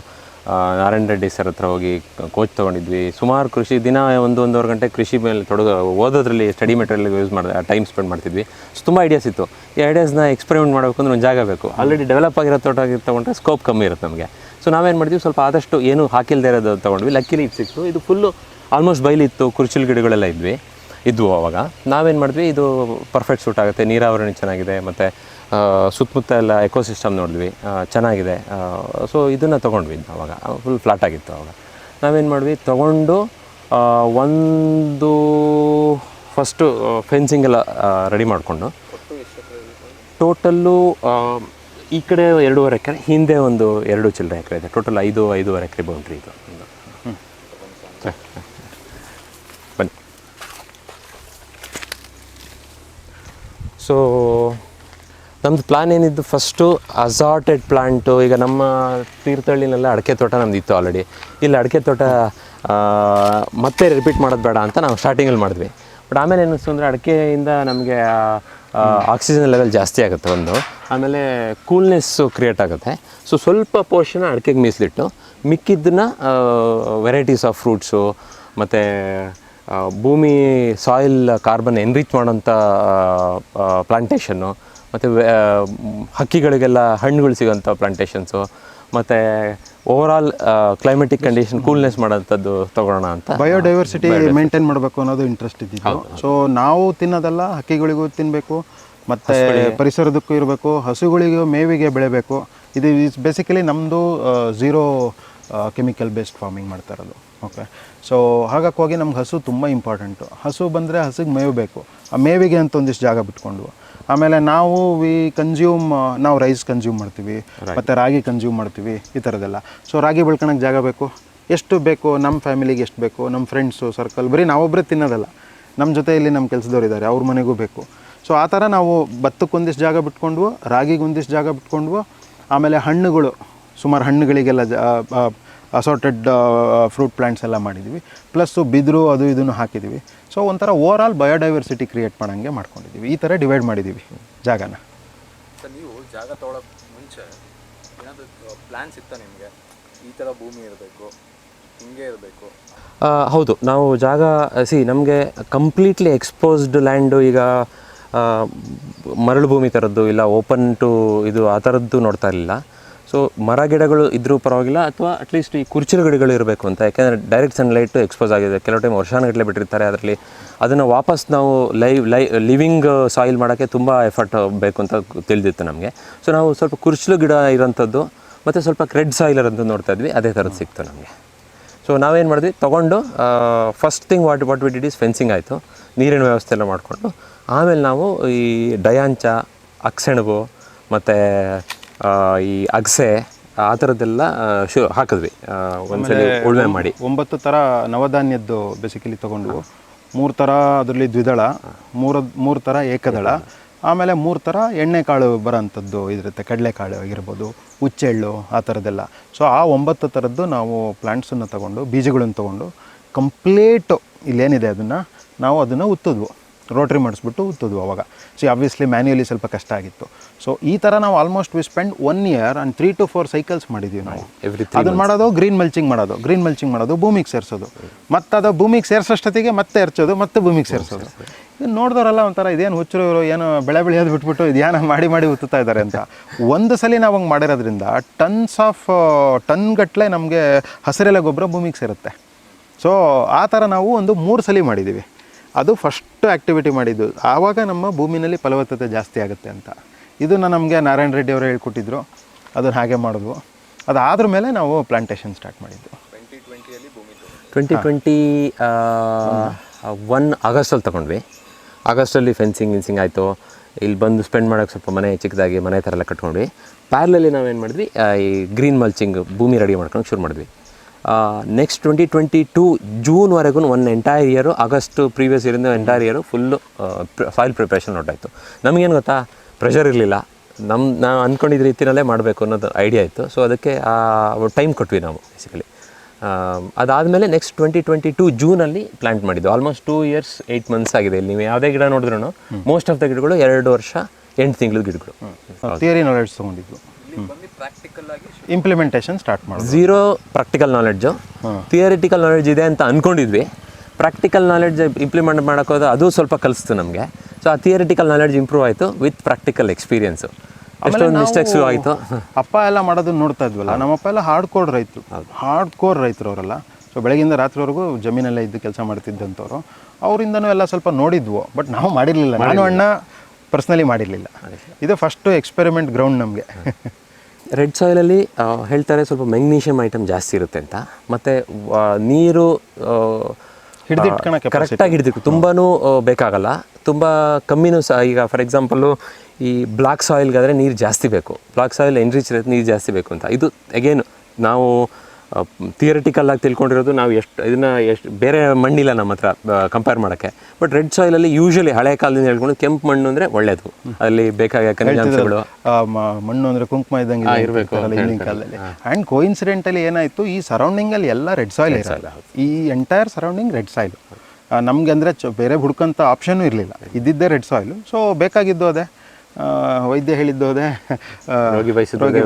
ನಾರಾಯಣ ರೆಡ್ಡಿ ಸರ್ ಹತ್ರ ಹೋಗಿ ಕೋಚ್ ತೊಗೊಂಡಿದ್ವಿ. ಸುಮಾರು ಕೃಷಿ, ದಿನ ಒಂದು ಒಂದೂವರೆ ಗಂಟೆ ಕೃಷಿ ಮೇಲೆ ತೊಡಗ, ಓದೋದ್ರಲ್ಲಿ ಸ್ಟಡಿ ಮೆಟೀರಿಯಲ್ ಯೂಸ್ ಮಾಡಿ ಟೈಮ್ ಸ್ಪೆಂಡ್ ಮಾಡ್ತಿದ್ವಿ. ಸೊ ತುಂಬ ಐಡಿಯಾಸ್ ಇತ್ತು. ಈ ಐಡಿಯಾಸ್ನ ಎಕ್ಸ್ಪೆರಿಮೆಂಟ್ ಮಾಡಬೇಕು ಅಂದರೆ ಒಂದು ಜಾಗ ಬೇಕು. ಆಲ್ರೆಡಿ ಡೆವಲಪ್ ಆಗಿರೋ ತೋಟ ತಗೊಂಡ್ರೆ ಸ್ಕೋಪ್ ಕಮ್ಮಿ ಇರುತ್ತೆ ನಮಗೆ. ಸೊ ನಾವೇನು ಮಾಡಿದ್ವಿ? ಸ್ವಲ್ಪ ಆದಷ್ಟು ಏನು ಹಾಕಿಲ್ದೇ ಇರೋದು ತೊಗೊಂಡ್ವಿ. ಲಕ್ಕಿಲಿ ಇದು ಸಿಕ್ತು. ಇದು ಫುಲ್ಲು ಆಲ್ಮೋಸ್ಟ್ ಬೈಲಿತ್ತು ಕುರ್ಚಿಲ್ ಗಿಡಗಳೆಲ್ಲ ಇದ್ವಿ. ಇದ್ವು ಅವಾಗ. ನಾವೇನು ಮಾಡಿದ್ವಿ? ಇದು ಪರ್ಫೆಕ್ಟ್ ಸೂಟ್ ಆಗುತ್ತೆ. ನೀರಾವರಣೆ ಚೆನ್ನಾಗಿದೆ. ಮತ್ತು ಸುತ್ತಮುತ್ತ ಎಲ್ಲ ಎಕೋಸಿಸ್ಟಮ್ ನೋಡಿದ್ವಿ. ಚೆನ್ನಾಗಿದೆ. ಸೊ ಇದನ್ನು ತೊಗೊಂಡ್ವಿ ಆವಾಗ ಅವಾಗ. ಫುಲ್ ಫ್ಲಾಟ್ ಆಗಿತ್ತು ಅವಾಗ. ನಾವೇನು ಮಾಡಿದ್ವಿ? ತೊಗೊಂಡು ಒಂದು ಫಸ್ಟು ಫೆನ್ಸಿಂಗ್ ಎಲ್ಲ ರೆಡಿ ಮಾಡಿಕೊಂಡು ಟೋಟಲ್ಲು ಈ ಕಡೆ ಎರಡೂವರೆ ಎಕರೆ, ಹಿಂದೆ ಒಂದು ಎರಡು ಚಿಲ್ಲರೆ ಎಕರೆ ಇದೆ. ಟೋಟಲ್ ಐದು, ಐದೂವರೆ ಎಕರೆ ಬೌಂಡ್ರಿ ಇದು. ಬನ್ನಿ. ಸೊ ನಮ್ಮದು ಪ್ಲಾನ್ ಏನಿದ್ದು ಫಸ್ಟು ಅಸಾರ್ಟೆಡ್ ಪ್ಲಾಂಟು ಈಗ ನಮ್ಮ ತೀರ್ಥಹಳ್ಳಿನೆಲ್ಲ ಅಡಿಕೆ ತೋಟ ನಮ್ದು ಇತ್ತು ಆಲ್ರೆಡಿ ಇಲ್ಲಿ ಅಡಿಕೆ ತೋಟ ಮತ್ತೆ ರಿಪೀಟ್ ಮಾಡೋದು ಬೇಡ ಅಂತ ನಾವು ಸ್ಟಾರ್ಟಿಂಗಲ್ಲಿ ಮಾಡಿದ್ವಿ. ಬಟ್ ಆಮೇಲೆ ಏನಿಸ್ತು ಅಂದರೆ ಅಡಿಕೆಯಿಂದ ನಮಗೆ ಆಕ್ಸಿಜನ್ ಲೆವೆಲ್ ಜಾಸ್ತಿ ಆಗುತ್ತೆ ಒಂದು. ಆಮೇಲೆ ಕೂಲ್ನೆಸ್ಸು ಕ್ರಿಯೇಟ್ ಆಗುತ್ತೆ. ಸೊ ಸ್ವಲ್ಪ ಪೋರ್ಷನ್ ಅಡಿಕೆಗೆ ಮೀಸಲಿಟ್ಟು, ಮಿಕ್ಕಿದ್ದನ್ನ ವೆರೈಟೀಸ್ ಆಫ್ ಫ್ರೂಟ್ಸು ಮತ್ತು ಭೂಮಿ ಸಾಯಿಲ್ ಕಾರ್ಬನ್ ಎನ್ರಿಚ್ ಮಾಡೋಂಥ ಪ್ಲಾಂಟೇಷನ್ನು ಮತ್ತು ಹಕ್ಕಿಗಳಿಗೆಲ್ಲ ಹಣ್ಣುಗಳು ಸಿಗೋಂಥ ಪ್ಲಾಂಟೇಷನ್ಸು ಮತ್ತು ಓವರಾಲ್ ಕ್ಲೈಮೆಟಿಕ್ ಕಂಡೀಷನ್ ಕೂಲ್ನೆಸ್ ಮಾಡೋಂಥದ್ದು ತಗೊಳ್ಳೋಣ ಅಂತ. ಬಯೋಡೈವರ್ಸಿಟಿ ಮೇಂಟೈನ್ ಮಾಡಬೇಕು ಅನ್ನೋದು ಇಂಟ್ರೆಸ್ಟ್ ಇದ್ದಿದ್ದು. ಸೊ ನಾವು ತಿನ್ನೋದಲ್ಲ ಹಕ್ಕಿಗಳಿಗೂ ತಿನ್ನಬೇಕು ಮತ್ತು ಪರಿಸರದಕ್ಕೂ ಇರಬೇಕು ಹಸುಗಳಿಗೂ ಮೇವಿಗೆ ಬೆಳೆಬೇಕು. ಇದು ಇಸ್ ಬೇಸಿಕಲಿ ನಮ್ಮದು ಝೀರೋ ಕೆಮಿಕಲ್ ಬೇಸ್ಡ್ ಫಾರ್ಮಿಂಗ್ ಮಾಡ್ತಾ ಇರೋದು. ಓಕೆ ಸೊ ಹಾಗಾಗಿ ಹೋಗಿ ನಮ್ಗೆ ಹಸು ತುಂಬ ಇಂಪಾರ್ಟೆಂಟು ಹಸು ಬಂದರೆ ಹಸುಗೆ ಮೇವು ಬೇಕು. ಆ ಮೇವಿಗೆ ಅಂತ ಒಂದಿಷ್ಟು ಜಾಗ ಬಿಟ್ಕೊಂಡು. ಆಮೇಲೆ ನಾವು ವಿ ಕನ್ಸ್ಯೂಮ್ ನಾವು ರೈಸ್ ಕನ್ಸ್ಯೂಮ್ ಮಾಡ್ತೀವಿ ಮತ್ತು ರಾಗಿ ಕನ್ಸ್ಯೂಮ್ ಮಾಡ್ತೀವಿ ಈ ಥರದ್ದೆಲ್ಲ ಸೊ ರಾಗಿ ಬೆಳ್ಕೊಳಕ್ಕೆ ಜಾಗ ಬೇಕು. ಎಷ್ಟು ಬೇಕು? ನಮ್ಮ ಫ್ಯಾಮಿಲಿಗೆ ಎಷ್ಟು ಬೇಕು? ನಮ್ಮ ಫ್ರೆಂಡ್ಸು ಸರ್ಕಲ್ ಬರೀ ನಾವೊಬ್ಬರೇ ತಿನ್ನೋದಲ್ಲ. ನಮ್ಮ ಜೊತೆ ಇಲ್ಲಿ ನಮ್ಮ ಕೆಲಸದವ್ರು ಇದ್ದಾರೆ ಅವ್ರ ಮನೆಗೂ ಬೇಕು. ಸೊ ಆ ಥರ ನಾವು ಭತ್ತಕ್ಕೊಂದಿಷ್ಟು ಜಾಗ ಬಿಟ್ಕೊಂಡ್ವು ರಾಗಿಗೆ ಒಂದಿಷ್ಟು ಜಾಗ ಬಿಟ್ಕೊಂಡ್ವು ಆಮೇಲೆ ಹಣ್ಣುಗಳು ಸುಮಾರು ಹಣ್ಣುಗಳಿಗೆಲ್ಲ ಅಸಾರ್ಟೆಡ್ ಫ್ರೂಟ್ ಪ್ಲ್ಯಾಂಟ್ಸ್ ಎಲ್ಲ ಮಾಡಿದ್ವಿ. ಪ್ಲಸ್ಸು ಬಿದಿರು ಅದು ಇದನ್ನು ಹಾಕಿದ್ದೀವಿ ಸೊ ಒಂಥರ ಓವರ್ ಆಲ್ ಬಯೋಡೈವರ್ಸಿಟಿ ಕ್ರಿಯೇಟ್ ಮಾಡೋಂಗೆ ಮಾಡ್ಕೊಂಡಿದ್ದೀವಿ ಈ ಥರ ಡಿವೈಡ್ ಮಾಡಿದ್ದೀವಿ ಜಾಗನ. ಸರ್ ನೀವು ಜಾಗ ತೊಗೊಳಕ್ಕೆ ಮುಂಚೆ ಏನಾದರೂ ಪ್ಲ್ಯಾನ್ಸ್ ಇತ್ತ ನಿಮಗೆ? ಈ ಥರ ಭೂಮಿ ಇರಬೇಕು ಹಿಂಗೆ ಇರಬೇಕು. ಆ, ಹೌದು. ನಾವು ಜಾಗ ಸಿ ನಮಗೆ ಕಂಪ್ಲೀಟ್ಲಿ ಎಕ್ಸ್ಪೋಸ್ಡ್ ಲ್ಯಾಂಡು ಈಗ ಮರಳು ಭೂಮಿ ಥರದ್ದು ಇಲ್ಲ ಓಪನ್ ಟು ಇದು ಆ ಥರದ್ದು ನೋಡ್ತಾ ಇರಲಿಲ್ಲ. ಸೊ ಮರ ಗಿಡಗಳು ಇದ್ರೂ ಪರವಾಗಿಲ್ಲ ಅಥವಾ ಅಟ್ಲೀಸ್ಟ್ ಈ ಕುರ್ಚಿಲು ಗಿಡಗಳು ಇರಬೇಕು ಅಂತ. ಯಾಕೆಂದರೆ ಡೈರೆಕ್ಟ್ ಸನ್ಲೈಟ್ ಎಕ್ಸ್ಪೋಸ್ ಆಗಿದೆ. ಕೆಲವು ಟೈಮ್ ವರ್ಷಾನುಗಟ್ಟಲೆ ಬಿಟ್ಟಿರ್ತಾರೆ ಅದರಲ್ಲಿ. ಅದನ್ನು ವಾಪಸ್ ನಾವು ಲೈವ್ ಲೈ ಲಿವಿಂಗ್ ಸಾಯಿಲ್ ಮಾಡೋಕ್ಕೆ ತುಂಬ ಎಫರ್ಟ್ ಬೇಕು ಅಂತ ತಿಳಿದಿತ್ತು ನಮಗೆ. ಸೊ ನಾವು ಸ್ವಲ್ಪ ಕುರ್ಚಿಲು ಗಿಡ ಇರೋಂಥದ್ದು, ಮತ್ತು ಸ್ವಲ್ಪ ಕ್ರೆಡ್ ಸಾಯಿಲ್ ಇರೋಂಥದ್ದು ನೋಡ್ತಾ ಇದ್ವಿ. ಅದೇ ಥರದ್ದು ಸಿಕ್ತು ನಮಗೆ. ಸೊ ನಾವೇನು ಮಾಡಿದ್ವಿ? ತೊಗೊಂಡು first thing what what we did is fencing ಆಯಿತು. ನೀರಿನ ವ್ಯವಸ್ಥೆ ಎಲ್ಲ ಮಾಡಿಕೊಂಡು. ಆಮೇಲೆ ನಾವು ಈ ಡಯಾಂಚ, ಅಕ್ಸೆಣಬು, ಮತ್ತು ಈ ಅಗಸೆ ಆ ಥರದ್ದೆಲ್ಲ ಶು ಹಾಕಿದ್ವಿ. ಒಂದ್ಸಲಿ ಉಳುಮೆ ಮಾಡಿ. ಒಂಬತ್ತು ಥರ ನವಧಾನ್ಯದ್ದು ಬೇಸಿಕಲಿ ತೊಗೊಂಡು ಮೂರು ಥರ ಅದರಲ್ಲಿ ದ್ವಿದಳ ಮೂರು ಮೂರು ಥರ ಏಕದಳ ಆಮೇಲೆ ಮೂರು ಥರ ಎಣ್ಣೆಕಾಳು ಬರೋಂಥದ್ದು ಇದಿರುತ್ತೆ ಕಡಲೆಕಾಳು ಆಗಿರ್ಬೋದು ಹುಚ್ಚೆಳ್ಳು ಆ ಥರದ್ದೆಲ್ಲ ಸೊ ಆ ಒಂಬತ್ತು ಥರದ್ದು ನಾವು ಪ್ಲ್ಯಾಂಟ್ಸನ್ನು ತೊಗೊಂಡು ಬೀಜಗಳನ್ನು ತೊಗೊಂಡು ಕಂಪ್ಲೀಟು ಇಲ್ಲೇನಿದೆ ಅದನ್ನು ನಾವು ಅದನ್ನು ಉತ್ತಿದ್ವು. ರೋಟ್ರಿ ಮಾಡಿಸ್ಬಿಟ್ಟು ಉತ್ತಿದ್ವು ಅವಾಗ. ಸೊ ಆಬ್ವಿಯಸ್ಲಿ ಮ್ಯಾನ್ಯಲಿ ಸ್ವಲ್ಪ ಕಷ್ಟ ಆಗಿತ್ತು. ಸೊ ಈ ಥರ ನಾವು almost we spend one year and three to four cycles ಮಾಡಿದ್ದೀವಿ ನಾವು. ಅದನ್ನು ಮಾಡೋದು ಗ್ರೀನ್ ಮಲ್ಚಿಂಗ್ ಮಾಡೋದು. ಗ್ರೀನ್ ಮಲ್ಚಿಂಗ್ ಮಾಡೋದು ಭೂಮಿಗೆ ಸೇರಿಸೋದು. ಮತ್ತೆ ಅದು ಭೂಮಿಗೆ ಸೇರಿಸೋಷ್ಟೊತ್ತಿಗೆ ಮತ್ತೆ ಎರ್ಚೋದು ಮತ್ತೆ ಭೂಮಿಗೆ ಸೇರಿಸೋದು. ಇದು ನೋಡಿದವರೆಲ್ಲ ಒಂಥರ ಇದೇನು ಹುಚ್ಚರು ಇವರು ಏನೋ ಬೆಳೆ ಬೆಳೆಯೋದು ಬಿಟ್ಬಿಟ್ಟು ಇದೇನೋ ಮಾಡಿ ಮಾಡಿ ಉತ್ತುತ್ತಾ ಇದ್ದಾರೆ ಅಂತ. ಒಂದು ಸಲ ನಾವು ಹಂಗೆ ಮಾಡಿರೋದ್ರಿಂದ ಟನ್ಸ್ ಆಫ್ ಟನ್ ಗಟ್ಟಲೆ ನಮಗೆ ಹಸಿರೆಲೆ ಗೊಬ್ಬರ ಭೂಮಿಗೆ ಸೇರುತ್ತೆ. ಸೊ ಆ ಥರ ನಾವು ಒಂದು ಮೂರು ಸಲ ಮಾಡಿದ್ದೀವಿ ಅದು ಫಸ್ಟ್ ಆ್ಯಕ್ಟಿವಿಟಿ ಮಾಡಿದ್ದು. ಆವಾಗ ನಮ್ಮ ಭೂಮಿನಲ್ಲಿ ಫಲವತ್ತತೆ ಜಾಸ್ತಿ ಆಗುತ್ತೆ ಅಂತ. ಇದನ್ನು ನಮಗೆ ನಾರಾಯಣ ರೆಡ್ಡಿ ಅವರು ಹೇಳ್ಕೊಟ್ಟಿದ್ರು. ಅದನ್ನು ಹಾಗೆ ಮಾಡಿದ್ವು. ಅದಾದ್ರ ಮೇಲೆ ನಾವು ಪ್ಲಾಂಟೇಶನ್ ಸ್ಟಾರ್ಟ್ ಮಾಡಿದ್ದು. ಟ್ವೆಂಟಿ ಟ್ವೆಂಟಿ ಟ್ವೆಂಟಿ ಒನ್ ಆಗಸ್ಟಲ್ಲಿ ತೊಗೊಂಡ್ವಿ. ಆಗಸ್ಟಲ್ಲಿ ಫೆನ್ಸಿಂಗ್ ಗಿನ್ಸಿಂಗ್ ಆಯಿತು. ಇಲ್ಲಿ ಬಂದು ಸ್ಪೆಂಡ್ ಮಾಡೋಕ್ಕೆ ಸ್ವಲ್ಪ ಮನೆ ಚಿಕ್ಕದಾಗಿ ಮನೆ ಥರ ಎಲ್ಲ ಕಟ್ಕೊಂಡ್ವಿ. ಪ್ಯಾರ್ಲಲ್ಲಿ ನಾವೇನು ಮಾಡಿದ್ವಿ ಈ ಗ್ರೀನ್ ಮಲ್ಚಿಂಗ್ ಭೂಮಿ ರೆಡಿ ಮಾಡ್ಕೊಂಡು ಶುರು ಮಾಡಿದ್ವಿ. Next twenty twenty two ಜೂನ್ವರೆಗೂ one entire year August previous ಇಯರಿಂದ entire year full file preparation ಹೊರಟಾಯಿತು ನಮಗೇನು ಗೊತ್ತಾ? ಪ್ರೆಷರ್ ಇರಲಿಲ್ಲ. ನಮ್ಮ ನಾವು ಅಂದ್ಕೊಂಡಿದ್ದ ರೀತಿಯಲ್ಲೇ ಮಾಡಬೇಕು ಅನ್ನೋದು ಐಡಿಯಾ ಇತ್ತು. ಸೊ ಅದಕ್ಕೆ ಟೈಮ್ ಕೊಟ್ವಿ ನಾವು ಬೇಸಿಕಲಿ ಅದಾದಮೇಲೆ ನೆಕ್ಸ್ಟ್ ಟ್ವೆಂಟಿ ಟ್ವೆಂಟಿ ಟೂ ಜೂನಲ್ಲಿ ಪ್ಲ್ಯಾಂಟ್ ಮಾಡಿದ್ದು almost two years eight months ಆಗಿದೆ. ಇಲ್ಲಿ ನೀವು ಯಾವುದೇ ಗಿಡ ನೋಡಿದ್ರು ಮೋಸ್ಟ್ ಆಫ್ ದ ಗಿಡಗಳು ಎರಡು ವರ್ಷ ಎಂಟು ತಿಂಗಳು ಗಿಡಗಳು. ಥಿಯರಿ ನಾಲೆಡ್ಜ್ ತೊಗೊಂಡಿದ್ವು ಇಂಪ್ಲಿಮೆಂಟೇಷನ್ ಸ್ಟಾರ್ಟ್ ಮಾಡೋದು. Zero practical knowledge theoretical knowledge ಇದೆ ಅಂತ ಅಂದ್ಕೊಂಡಿದ್ವಿ ಪ್ರಾಕ್ಟಿಕಲ್ ನಾಲೆಡ್ಜ್ ಇಂಪ್ಲಿಮೆಂಟ್ ಮಾಡೋಕ್ಕೋದು ಅದು ಸ್ವಲ್ಪ ಕಲಿಸ್ತು ನಮಗೆ. ಸೊ ಆ ಥಿಯರಿಟಿಕಲ್ ನಾಲೆಡ್ಜ್ ಇಂಪ್ರೂವ್ ಆಯಿತು ವಿತ್ ಪ್ರಾಕ್ಟಿಕಲ್ ಎಕ್ಸ್ಪೀರಿಯನ್ಸು ಎಷ್ಟೊಂದು ಮಿಸ್ಟೇಕ್ಸು ಆಯಿತು. ಅಪ್ಪ ಎಲ್ಲ ಮಾಡೋದನ್ನ ನೋಡ್ತಾ ಇದ್ವಲ್ಲ ನಮ್ಮಪ್ಪ ಎಲ್ಲ ಹಾರ್ಡ್ ಕೋರ್ ರೈತರು. ಹಾರ್ಡ್ ಕೋರ್ ರೈತರು ಅವರೆಲ್ಲ. ಸೊ ಬೆಳಗಿಂದ ರಾತ್ರಿವರೆಗೂ ಜಮೀನಲ್ಲೇ ಇದ್ದು ಕೆಲಸ ಮಾಡ್ತಿದ್ದಂಥವ್ರು. ಅವರಿಂದನೂ ಎಲ್ಲ ಸ್ವಲ್ಪ ನೋಡಿದ್ವು ಬಟ್ ನಾವು ಮಾಡಿರಲಿಲ್ಲ. ನಾನು ಅಣ್ಣ ಪರ್ಸ್ನಲಿ ಮಾಡಿರಲಿಲ್ಲ. ಇದು ಫಸ್ಟು ಎಕ್ಸ್ಪೆರಿಮೆಂಟ್ ಗ್ರೌಂಡ್ ನಮಗೆ. ರೆಡ್ ಸಾಯಿಲಲ್ಲಿ ಹೇಳ್ತಾರೆ ಸ್ವಲ್ಪ ಮೆಗ್ನೀಷಿಯಮ್ ಐಟಮ್ ಜಾಸ್ತಿ ಇರುತ್ತೆ ಅಂತ. ಮತ್ತು ನೀರು ಕರೆಕ್ಟಾಗಿ ಹಿಡಿದಿಟ್ಟು ತುಂಬಾ ಬೇಕಾಗಲ್ಲ. ತುಂಬ ಕಮ್ಮಿನೂ ಸಹ ಈಗ ಫಾರ್ ಎಕ್ಸಾಂಪಲ್ಲು ಈ ಬ್ಲಾಕ್ ಸಾಯಿಲ್ಗಾದರೆ ನೀರು ಜಾಸ್ತಿ ಬೇಕು. ಬ್ಲಾಕ್ ಸಾಯಿಲ್ ಎನ್ರಿಚ್ ಇರುತ್ತೆ ನೀರು ಜಾಸ್ತಿ ಬೇಕು ಅಂತ. ಇದು ಅಗೇನು ನಾವು ಥಿಯರಿಟಿಕಲ್ ಆಗಿ ತಿಳ್ಕೊಂಡಿರೋದು ನಾವು ಎಷ್ಟು ಇದನ್ನ ಎಷ್ಟು ಬೇರೆ ಮಣ್ಣಿಲ್ಲ ನಮ್ಮ ಹತ್ರ ಕಂಪೇರ್ ಮಾಡೋಕ್ಕೆ. ಬಟ್ ರೆಡ್ ಸಾಯಿಲಲ್ಲಿ ಯೂಶಲಿ ಹಳೆ ಕಾಲದಿಂದ ಹೇಳ್ಕೊಂಡು ಕೆಂಪು ಮಣ್ಣು ಅಂದರೆ ಒಳ್ಳೆಯದು ಅಲ್ಲಿ ಬೇಕಾದ ಖನಿಜಾಂಶಗಳು. ಮಣ್ಣು ಅಂದ್ರೆ ಕುಂಕುಮ ಇದ್ದಂಗೆ ಇರಬೇಕು ಹಿಂದಿನ ಕಾಲದಲ್ಲಿ. ಆ್ಯಂಡ್ ಕೋಇನ್ಸಿಡೆಂಟಲಿ ಏನಾಯಿತು ಈ ಸರೌಂಡಿಂಗಲ್ಲಿ ಎಲ್ಲ ರೆಡ್ ಸಾಯಿಲ್ ಇರಲ್ಲ. ಈ ಎಂಟೈರ್ ಸರೌಂಡಿಂಗ್ ರೆಡ್ ಸಾಯಿಲ್ ನಮಗೆ ಅಂದರೆ ಬೇರೆ ಹುಡುಕಂತ ಆಪ್ಷನ್ನು ಇರಲಿಲ್ಲ. ಇದ್ದಿದ್ದೇ ರೆಡ್ ಸಾಯಿಲು ಸೊ ಬೇಕಾಗಿದ್ದು ಅದೇ. ವೈದ್ಯ ಹೇಳಿದ್ದು ಅದೇ ಆ, ರೋಗಿ ಬಯಸಿದ್ದು ರೋಗಿ